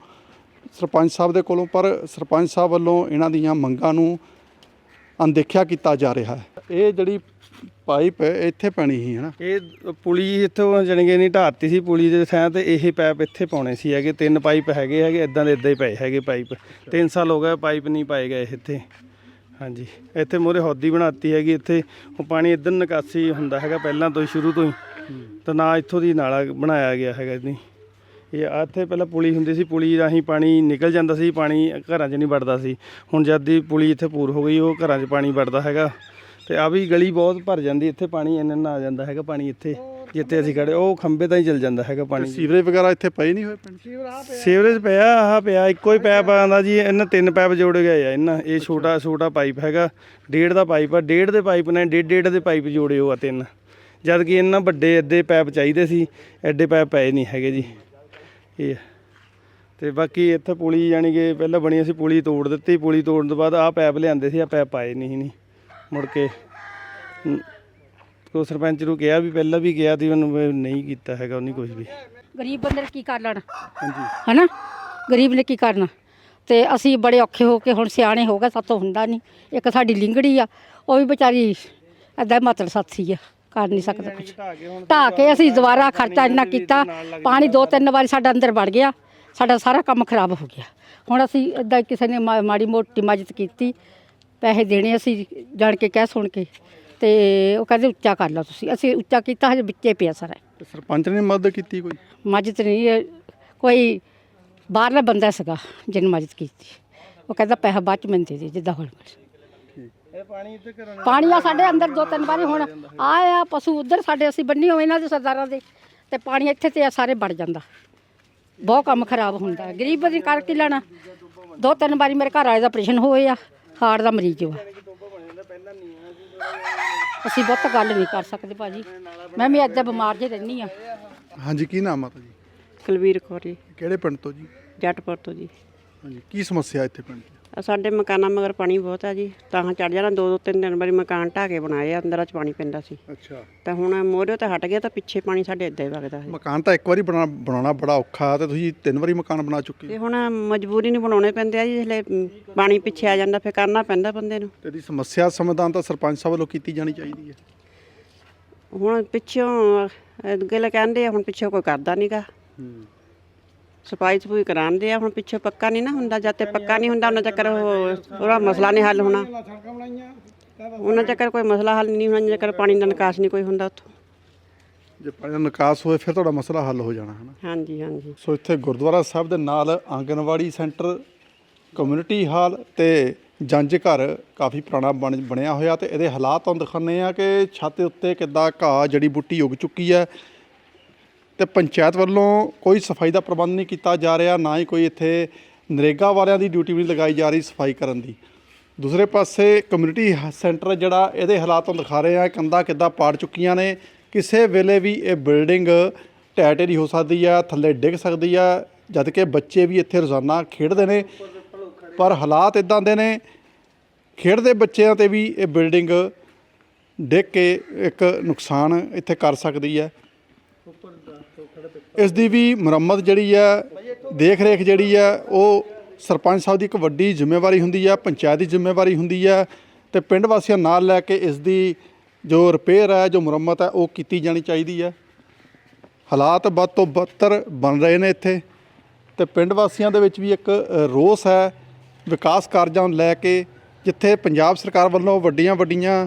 ਸਰਪੰਚ ਸਾਹਿਬ ਦੇ ਕੋਲੋਂ, ਪਰ ਸਰਪੰਚ ਸਾਹਿਬ ਵੱਲੋਂ ਇਹਨਾਂ ਦੀਆਂ ਮੰਗਾਂ ਨੂੰ ਅਣਦੇਖਿਆ ਕੀਤਾ ਜਾ ਰਿਹਾ ਹੈ। ਇਹ ਜਿਹੜੀ ਪਾਈਪ ਇੱਥੇ ਪੈਣੀ ਸੀ ਹੈ ਨਾ ਇਹ ਪੁਲੀ ਇੱਥੋਂ ਜਾਣੀ ਕਿ ਨਹੀਂ ਢਾਤੀ ਸੀ ਪੁਲੀ ਦੇ ਥਾਂ ਤੇ, ਇਹ ਪਾਈਪ ਇੱਥੇ ਪਾਉਣੇ ਸੀ ਹੈਗੇ। ਤਿੰਨ ਪਾਈਪ ਹੈਗੇ ਹੈਗੇ ਇਦਾਂ ਦੇ ਇਦਾਂ ਹੀ ਪਏ ਹੈਗੇ ਪਾਈਪ। ਤਿੰਨ ਸਾਲ ਹੋ ਗਏ ਪਾਈਪ ਨਹੀਂ ਪਾਏ ਗਏ ਇੱਥੇ। ਹਾਂਜੀ। ਇੱਥੇ ਮੋਰੇ ਹੌਦੀ ਬਣਾਤੀ ਹੈਗੀ ਇੱਥੇ ਉਹ ਪਾਣੀ ਇੱਧਰ ਨਿਕਾਸੀ ਹੁੰਦਾ ਹੈਗਾ ਪਹਿਲਾਂ ਤੋਂ ਹੀ ਸ਼ੁਰੂ ਤੋਂ ਹੀ। ਤਾਂ ਨਾ ਇੱਥੋਂ ਦੀ ਨਾਲਾ ਬਣਾਇਆ ਗਿਆ ਹੈਗਾ ਨਹੀਂ ਇਹ ਇੱਥੇ ਪਹਿਲਾਂ ਪੁਲੀ ਹੁੰਦੀ ਸੀ ਪੁਲੀ ਰਾਹੀਂ ਪਾਣੀ ਨਿਕਲ ਜਾਂਦਾ ਸੀ ਪਾਣੀ ਘਰਾਂ 'ਚ ਨਹੀਂ ਵੜਦਾ ਸੀ। ਹੁਣ ਜਦ ਦੀ ਪੁਲੀ ਇੱਥੇ ਪੂਰ ਹੋ ਗਈ ਉਹ ਘਰਾਂ 'ਚ ਪਾਣੀ ਵੜਦਾ ਹੈਗਾ। ਤੇ ਆ ਵੀ ਗਲੀ ਬਹੁਤ ਭਰ ਜਾਂਦੀ ਇੱਥੇ ਪਾਣੀ ਇੰਨਾ ਨਾ ਆ ਜਾਂਦਾ ਹੈਗਾ ਪਾਣੀ ਇੱਥੇ। ਜਿੱਥੇ ਅਸੀਂ ਖੜੇ ਉਹ ਖੰਬੇ ਤਾਂ ਹੀ ਚਲ ਜਾਂਦਾ ਹੈਗਾ ਪਾਣੀ ਸੀਵਰੇਜ ਵਗੈਰਾ ਇੱਥੇ ਪਏ ਨਹੀਂ ਹੋਏ ਪਿੰਡ? ਸੀਵਰੇਜ ਪਿਆ ਆਹ ਪਿਆ ਇੱਕੋ ਹੀ ਪੈਪ ਆਉਂਦਾ ਜੀ ਇਹਨਾਂ ਤਿੰਨ ਪੈਪ ਜੋੜੇ ਗਏ ਆ ਇਹਨਾਂ ਇਹ ਛੋਟਾ ਛੋਟਾ ਪਾਈਪ ਹੈਗਾ ਡੇਢ ਦਾ ਪਾਈਪ ਆ ਡੇਢ ਦੇ ਪਾਈਪ ਨੇ ਡੇਢ ਡੇਢ ਦੇ ਪਾਈਪ ਜੋੜੇ ਹੋ ਆ ਤਿੰਨ। ਜਦ ਕਿ ਇਹਨਾਂ ਵੱਡੇ ਅੱਧੇ ਪੈਪ ਚਾਹੀਦੇ ਸੀ ਐਡੇ ਪੈਪ ਪਏ ਨਹੀਂ ਹੈਗੇ ਜੀ। ਇਹ। ਤੇ ਬਾਕੀ ਇੱਥੇ ਪੁਲੀ ਯਾਨੀ ਕਿ ਪਹਿਲਾਂ ਬਣੀ ਸੀ ਪੁਲੀ ਤੋੜ ਦਿੱਤੀ ਪੁਲੀ ਤੋੜਨ ਤੋਂ ਬਾਅਦ ਆਹ ਪੈਪ ਲਿਆਂਦੇ ਸੀ ਆ ਪੈਪ ਪਾਏ ਨਹੀਂ ਨਹੀਂ। ਮੁੜ ਕੇ ਕੋ ਸਰਪੰਚ ਨੂੰ ਕਿਹਾ ਵੀ ਪਹਿਲਾਂ ਵੀ ਕਿਹਾ ਸੀ ਉਹਨੂੰ ਨਹੀਂ ਕੀਤਾ ਹੈਗਾ ਉਹਨੇ ਕੁਝ ਵੀ। ਗਰੀਬ ਬੰਦੇ ਨੇ ਕੀ ਕਰ ਲੈਣਾ? ਹਾਂਜੀ। ਹਨਾ? ਗਰੀਬ ਨੇ ਕੀ ਕਰਨਾ? ਤੇ ਅਸੀਂ ਬੜੇ ਔਖੇ ਹੋ ਕੇ ਹੁਣ ਸਿਆਣੇ ਹੋ ਗਏ ਸਾਤੋਂ ਹੁੰਦਾ ਨਹੀਂ। ਇੱਕ ਸਾਡੀ ਲਿੰਗੜੀ ਆ ਉਹ ਵੀ ਵਿਚਾਰੀ ਐਦਾਂ ਮਤਲ ਸਾਥੀ ਆ ਕਰ ਨਹੀਂ ਸਕਦਾ ਕੁਝ ਢਾਹ ਕੇ ਅਸੀਂ ਦੁਬਾਰਾ ਖਰਚਾ ਇੰਨਾ ਕੀਤਾ ਪਾਣੀ ਦੋ ਤਿੰਨ ਵਾਰੀ ਸਾਡਾ ਅੰਦਰ ਵੜ ਗਿਆ ਸਾਡਾ ਸਾਰਾ ਕੰਮ ਖਰਾਬ ਹੋ ਗਿਆ। ਹੁਣ ਅਸੀਂ ਇਦਾਂ ਕਿਸੇ ਨੇ ਮਾੜੀ ਮੋਟੀ ਮਦਦ ਕੀਤੀ ਪੈਸੇ ਦੇਣੇ ਅਸੀਂ ਜਾਣ ਕੇ ਕਹਿ ਸੁਣ ਕੇ। ਤੇ ਉਹ ਕਹਿੰਦੇ ਉੱਚਾ ਕਰ ਲਓ ਤੁਸੀਂ। ਅਸੀਂ ਉੱਚਾ ਕੀਤਾ ਹਜੇ ਵਿੱਚੇ ਪਿਆ ਸਾਰਾ। ਤੇ ਸਰਪੰਚ ਨੇ ਮਦਦ ਕੀਤੀ ਕੋਈ? ਮਦਦ ਨਹੀਂ ਇਹ ਕੋਈ ਬਾਹਰਲਾ ਬੰਦਾ ਸੀਗਾ ਜਿਹਨੇ ਮਦਦ ਕੀਤੀ। ਉਹ ਕਹਿੰਦਾ ਪੈਸਾ ਬਾਅਦ ਚ ਮੈਨੂੰ ਦੇ ਦੇ ਜਿੱਦਾਂ ਹੁਣ ਪਾਣੀ ਆ ਸਾਡੇ ਅੰਦਰ ਦੋ ਤਿੰਨ ਵਾਰੀ ਹੁਣ। ਆਇਆ ਪਸ਼ੂ ਉਧਰ ਸਾਡੇ ਅਸੀਂ ਬੰਨੀ ਹੋਏ ਇਹਨਾਂ ਦੇ ਸਰਦਾਰਾਂ ਦੇ। ਤੇ ਪਾਣੀ ਇੱਥੇ ਤੇ ਆ ਸਾਰੇ ਵੜ ਜਾਂਦਾ। ਬਹੁਤ ਕੰਮ ਖਰਾਬ ਹੁੰਦਾ। ਹੈ। ਗਰੀਬ ਬੰਦੇ ਕਰ ਕੀ ਲੈਣਾ? ਦੋ ਤਿੰਨ ਵਾਰੀ ਮੇਰੇ ਘਰ ਵਾਲੇ ਦਾ ਆਪਰੇਸ਼ਨ ਹੋਏ ਆ ਹਾਰਟ ਦਾ ਮਰੀਜ਼ ਵਾ। ਅਸੀਂ ਬਹੁਤ ਗੱਲ ਨਹੀਂ ਕਰ ਸਕਦੇ ਭਾਜੀ। ਮੈਂ ਵੀ ਅੱਜ ਬਿਮਾਰ ਜੇ ਰਹਿੰਦੀ ਆ ਹਾਂਜੀ ਕੀ ਨਾਮ ਆ ਜੀ ਕੁਲਵੀਰ ਕੌਰ ਜੀ। ਕਿਹੜੇ ਪਿੰਡ ਤੋਂ ਜੀ? ਜੱਟਪੁਰ ਤੋਂ ਜੀ। ਹਾਂਜੀ ਕੀ ਸਮੱਸਿਆ ਇੱਥੇ ਪਿੰਡ ਆਹ ਸਾਡੇ ਮਕਾਨਾਂ ਮਗਰ ਪਾਣੀ ਬਹੁਤ ਆ ਜੀ। ਤਾਂ ਚੜ ਜਾਣਾ ਦੋ ਦੋ ਤਿੰਨ ਤਿੰਨ ਵਾਰੀ ਮਕਾਨ ਢਾਹ ਕੇ ਬਣਾਏ ਆ ਅੰਦਰਾਂ ਚ ਪਾਣੀ ਪੈਂਦਾ ਸੀ। ਅੱਛਾ। ਤਾਂ ਹੁਣ ਮੋਹਰੇ ਤਾਂ ਹਟ ਗਿਆ ਤਾਂ ਪਿੱਛੇ ਪਾਣੀ ਸਾਡੇ ਇੱਦਾਂ ਹੀ ਵਗਦਾ ਹੈ। ਮਕਾਨ ਤਾਂ ਇੱਕ ਵਾਰੀ ਬਣਾ ਬਣਾਉਣਾ ਬੜਾ ਔਖਾ ਤੇ ਤੁਸੀਂ ਤਿੰਨ ਵਾਰੀ ਮਕਾਨ ਬਣਾ ਚੁੱਕੇ ਤੇ ਹੁਣ ਮਜਬੂਰੀ ਨੂੰ ਬਣਾਉਣੇ ਪੈਂਦੇ ਆ ਜੀ ਜਿਸਲੇ ਪਾਣੀ ਪਿੱਛੇ ਆ ਜਾਂਦਾ ਫਿਰ ਕਰਨਾ ਪੈਂਦਾ ਬੰਦੇ ਨੂੰ। ਤੇ ਇਹਦੀ ਸਮੱਸਿਆ ਸਮਾਧਾਨ ਤਾਂ ਸਰਪੰਚ ਸਾਹਿਬ ਵੱਲੋਂ ਕੀਤੀ ਜਾਣੀ ਚਾਹੀਦੀ ਹੈ। ਹੁਣ ਪਿੱਛੋਂ ਅੱਗੇ ਲੈ ਕਹਿੰਦੇ ਆ ਹੁਣ ਪਿੱਛੋਂ ਕੋਈ ਕਰਦਾ ਨਹੀਂਗਾ ਸਫ਼ਾਈ ਸਫੂਈ ਕਰਾਉਂਦੇ ਆ ਹੁਣ ਪਿੱਛੋਂ ਪੱਕਾ ਨਹੀਂ ਨਾ ਹੁੰਦਾ ਜਦ ਤੇ ਪੱਕਾ ਨਹੀਂ ਹੁੰਦਾ ਉਹਨਾਂ ਚੱਕਰ ਉਹ ਮਸਲਾ ਨਹੀਂ ਹੱਲ ਹੋਣਾ। ਉਹਨਾਂ ਚੱਕਰ ਕੋਈ ਮਸਲਾ ਹੱਲ ਨਹੀਂ ਹੋਣਾ ਚੱਕਰ ਪਾਣੀ ਦਾ ਨਿਕਾਸ ਨਹੀਂ ਕੋਈ ਹੁੰਦਾ ਉੱਥੋਂ। ਜੇ ਪਾਣੀ ਦਾ ਨਿਕਾਸ ਹੋਏ ਫਿਰ ਤੁਹਾਡਾ ਮਸਲਾ ਹੱਲ ਹੋ ਜਾਣਾ ਹੈ ਨਾ ਹਾਂਜੀ ਹਾਂਜੀ। ਸੋ ਇੱਥੇ ਗੁਰਦੁਆਰਾ ਸਾਹਿਬ ਦੇ ਨਾਲ ਆਂਗਨਵਾੜੀ ਸੈਂਟਰ ਕਮਿਊਨਿਟੀ ਹਾਲ ਤੇ ਜੰਜ ਘਰ ਕਾਫੀ ਪੁਰਾਣਾ ਬਣ ਬਣਿਆ ਹੋਇਆ ਤੇ ਇਹਦੇ ਹਾਲਾਤ ਤੁਹਾਨੂੰ ਦਿਖਾਉਂਦੇ ਆ ਕਿ ਛੱਤ ਉੱਤੇ ਕਿੱਦਾਂ ਘਾਹ ਜੜੀ ਬੂਟੀ ਉੱਗ ਚੁੱਕੀ ਹੈ। ਤੇ ਪੰਚਾਇਤ ਵੱਲੋਂ ਕੋਈ ਸਫ਼ਾਈ ਦਾ ਪ੍ਰਬੰਧ ਨਹੀਂ ਕੀਤਾ ਜਾ ਰਿਹਾ, ਨਾ ਹੀ ਕੋਈ ਇੱਥੇ ਨਰੇਗਾ ਵਾਲਿਆਂ ਦੀ ਡਿਊਟੀ ਵੀ ਲਗਾਈ ਜਾ ਰਹੀ ਸਫ਼ਾਈ ਕਰਨ ਦੀ। ਦੂਸਰੇ ਪਾਸੇ ਕਮਿਊਨਿਟੀ ਹ- ਸੈਂਟਰ ਜਿਹੜਾ ਇਹਦੇ ਹਾਲਾਤ ਨੂੰ ਦਿਖਾ ਰਹੇ ਆ ਕੰਧਾਂ ਕਿੱਦਾਂ ਪਾੜ ਚੁੱਕੀਆਂ ਨੇ। ਕਿਸੇ ਵੇਲੇ ਵੀ ਇਹ ਬਿਲਡਿੰਗ ਢਹਿ ਢੇਰੀ ਹੋ ਸਕਦੀ ਆ, ਥੱਲੇ ਡਿੱਗ ਸਕਦੀ ਆ ਜਦ ਕਿ ਬੱਚੇ ਵੀ ਇੱਥੇ ਰੋਜ਼ਾਨਾ ਖੇਡਦੇ ਨੇ। ਪਰ ਹਾਲਾਤ ਇਦਾਂ ਦੇ ਨੇ, ਖੇਡਦੇ ਬੱਚਿਆਂ ਤੇ ਵੀ ਇਹ ਬਿਲਡਿੰਗ ਡਿੱਗ ਕੇ ਇੱਕ ਨੁਕਸਾਨ ਇੱਥੇ ਕਰ ਸਕਦੀ ਹੈ। ਇਸ ਦੀ ਵੀ ਮੁਰੰਮਤ ਜਿਹੜੀ ਹੈ ਦੇਖ ਰੇਖ ਜਿਹੜੀ ਹੈ, ਉਹ ਸਰਪੰਚ ਸਾਹਿਬ ਦੀ ਇੱਕ ਵੱਡੀ ਜ਼ਿੰਮੇਵਾਰੀ ਹੁੰਦੀ ਹੈ, ਪੰਚਾਇਤ ਦੀ ਜ਼ਿੰਮੇਵਾਰੀ ਹੁੰਦੀ ਹੈ ਤੇ ਪਿੰਡ ਵਾਸੀਆਂ ਨਾਲ ਲੈ ਕੇ ਇਸ ਦੀ ਜੋ ਰਿਪੇਅਰ ਹੈ, ਜੋ ਮੁਰੰਮਤ ਹੈ, ਉਹ ਕੀਤੀ ਜਾਣੀ ਚਾਹੀਦੀ ਹੈ। ਹਾਲਾਤ ਵੱਧ ਤੋਂ ਬਦਤਰ ਬਣ ਰਹੇ ਨੇ ਇੱਥੇ ਤੇ ਪਿੰਡ ਵਾਸੀਆਂ ਦੇ ਵਿੱਚ ਵੀ ਇੱਕ ਰੋਸ ਹੈ ਵਿਕਾਸ ਕਾਰਜਾਂ ਨੂੰ ਲੈ ਕੇ, ਜਿੱਥੇ ਪੰਜਾਬ ਸਰਕਾਰ ਵੱਲੋਂ ਵੱਡੀਆਂ ਵੱਡੀਆਂ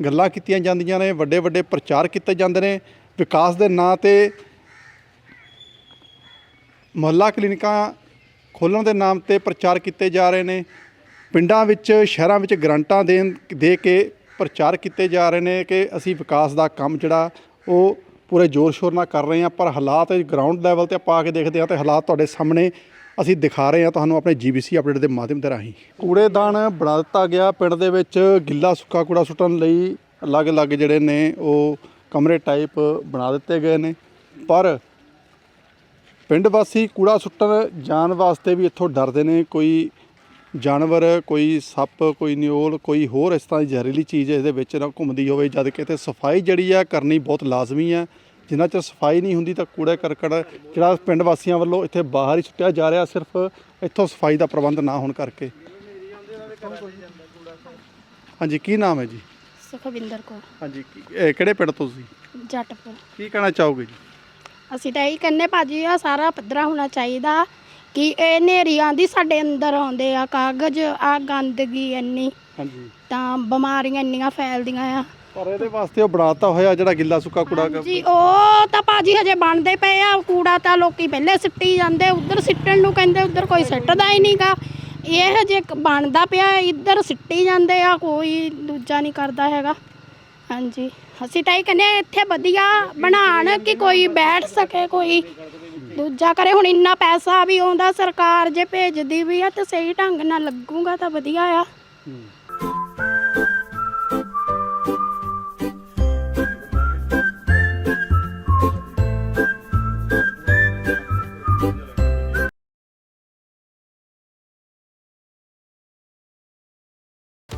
ਗੱਲਾਂ ਕੀਤੀਆਂ ਜਾਂਦੀਆਂ ਨੇ, ਵੱਡੇ ਵੱਡੇ ਪ੍ਰਚਾਰ ਕੀਤੇ ਜਾਂਦੇ ਨੇ। ਵਿਕਾਸ ਦੇ ਨਾਂ ਤੇ ਮੁਹੱਲਾ ਕਲੀਨਿਕਾਂ ਖੋਲਣ ਦੇ ਨਾਮ ਤੇ ਪ੍ਰਚਾਰ ਕੀਤੇ ਜਾ ਰਹੇ ਨੇ। ਪਿੰਡਾਂ ਵਿੱਚ, ਸ਼ਹਿਰਾਂ ਵਿੱਚ ਗਰੰਟਾਂ ਦੇਣ, ਦੇ ਕੇ ਪ੍ਰਚਾਰ ਕੀਤੇ ਜਾ ਰਹੇ ਨੇ ਕਿ ਅਸੀਂ ਵਿਕਾਸ ਦਾ ਕੰਮ ਜਿਹੜਾ ਉਹ ਪੂਰੇ ਜ਼ੋਰ ਸ਼ੋਰ ਨਾਲ ਕਰ ਰਹੇ ਹਾਂ, ਪਰ ਹਾਲਾਤ ਗਰਾਊਂਡ ਲੈਵਲ ਤੇ ਆਪਾਂ ਆ ਕੇ ਦੇਖਦੇ ਹਾਂ ਤੇ ਹਾਲਾਤ ਤੁਹਾਡੇ ਸਾਹਮਣੇ ਅਸੀਂ ਦਿਖਾ ਰਹੇ ਹਾਂ। ਤੁਹਾਨੂੰ ਆਪਣੇ ਜੀਬੀਸੀ ਅਪਡੇਟ ਦੇ ਮਾਧਿਅਮ ਦੇ ਰਾਹੀਂ। ਕੂੜੇਦਾਨ ਬਣਾ ਦਿੱਤਾ ਗਿਆ। ਪਿੰਡ ਦੇ ਵਿੱਚ ਗਿੱਲਾ ਸੁੱਕਾ ਕੂੜਾ ਸੁੱਟਣ ਲਈ ਅਲੱਗ-ਅਲੱਗ ਜਿਹੜੇ ਨੇ ਉਹ ਕਮਰੇ ਟਾਈਪ ਬਣਾ ਦਿੱਤੇ ਗਏ ਨੇ। ਪਰ ਪਿੰਡ ਵਾਸੀ ਕੂੜਾ ਸੁੱਟਣ ਜਾਣ ਵਾਸਤੇ ਵੀ ਇੱਥੋਂ ਡਰਦੇ ਨੇ ਕੋਈ ਜਾਨਵਰ ਕੋਈ ਸੱਪ ਕੋਈ ਨਿਓਲ ਕੋਈ ਹੋਰ ਇਸ ਤਰ੍ਹਾਂ ਦੀ ਜ਼ਹਿਰੀਲੀ ਚੀਜ਼ ਇਹਦੇ ਵਿੱਚ ਨਾ ਘੁੰਮਦੀ ਹੋਵੇ ਜਦ ਕਿ ਇੱਥੇ ਸਫ਼ਾਈ ਜਿਹੜੀ ਆ ਕਰਨੀ ਬਹੁਤ ਲਾਜ਼ਮੀ ਆ। ਜਿੰਨਾ ਚਿਰ ਸਫ਼ਾਈ ਨਹੀਂ ਹੁੰਦੀ ਤਾਂ ਕੂੜਾ ਕਰਕਟ ਜਿਹੜਾ ਪਿੰਡ ਵਾਸੀਆਂ ਵੱਲੋਂ ਇੱਥੇ ਬਾਹਰ ਹੀ ਸੁੱਟਿਆ ਜਾ ਰਿਹਾ ਸਿਰਫ ਇੱਥੋਂ ਸਫ਼ਾਈ ਦਾ ਪ੍ਰਬੰਧ ਨਾ ਹੋਣ ਕਰਕੇ। ਹਾਂਜੀ ਕੀ ਨਾਮ ਹੈ ਜੀ? ਸੁਖਵਿੰਦਰ ਕੌਰ। ਹਾਂਜੀ ਕੀ- ਇਹ ਕਿਹੜੇ ਪਿੰਡ ਤੋਂ ਤੁਸੀਂ? ਜੱਟਪੁਰ ਕੀ ਕਹਿਣਾ ਚਾਹੋਗੇ ਜੀ? ਅਸੀਂ ਤਾਂ ਇਹੀ ਕਹਿੰਦੇ ਭਾਜੀ ਆ ਸਾਰਾ ਪੱਧਰਾ ਹੋਣਾ ਚਾਹੀਦਾ ਕਿ ਇਹ ਨੇਰੀ ਆਂਦੀ ਸਾਡੇ ਅੰਦਰ ਆਉਂਦੇ ਆ ਕਾਗਜ਼ ਆ ਗੰਦਗੀ ਇੰਨੀ ਹਾਂਜੀ। ਤਾਂ ਬਿਮਾਰੀਆਂ ਇੰਨੀਆਂ ਫੈਲਦੀਆਂ ਆ। ਪਰ ਇਹਦੇ ਵਾਸਤੇ ਉਹ ਬਣਾਤਾ ਹੋਇਆ ਜਿਹੜਾ ਗਿੱਲਾ ਸੁੱਕਾ ਕੂੜਾ ਜੀ ਉਹ ਤਾਂ ਭਾਜੀ ਹਜੇ ਬਣਦੇ ਪਏ ਆ ਕੂੜਾ ਤਾਂ ਲੋਕੀ ਪਹਿਲੇ ਸਿੱਟੀ ਜਾਂਦੇ ਉਧਰ ਸਿੱਟਣ ਨੂੰ ਕਹਿੰਦੇ ਉਧਰ ਕੋਈ ਸਿੱਟਦਾ ਹੀ ਨਹੀਂਗਾ ਇਹ ਹਜੇ ਕ- ਬਣਦਾ ਪਿਆ ਇੱਧਰ ਸਿੱਟੀ ਜਾਂਦੇ ਆ ਕੋਈ ਦੂਜਾ ਨਹੀਂ ਕਰਦਾ ਹੈਗਾ। ਹਾਂਜੀ। ਅਸੀਂ ਤਾਂ ਇਹ ਕਹਿੰਦੇ ਆ ਇੱਥੇ ਵਧੀਆ ਬਣਾਉਣ ਕਿ ਕੋਈ ਬੈਠ ਸਕੇ, ਕੋਈ ਦੂਜਾ ਕਰੇ। ਹੁਣ ਇੰਨਾ ਪੈਸਾ ਵੀ ਆਉਂਦਾ, ਸਰਕਾਰ ਜੇ ਭੇਜਦੀ ਵੀ ਆ ਤੇ ਸਹੀ ਢੰਗ ਨਾਲ ਲੱਗੂਗਾ ਤਾਂ ਵਧੀਆ ਆ।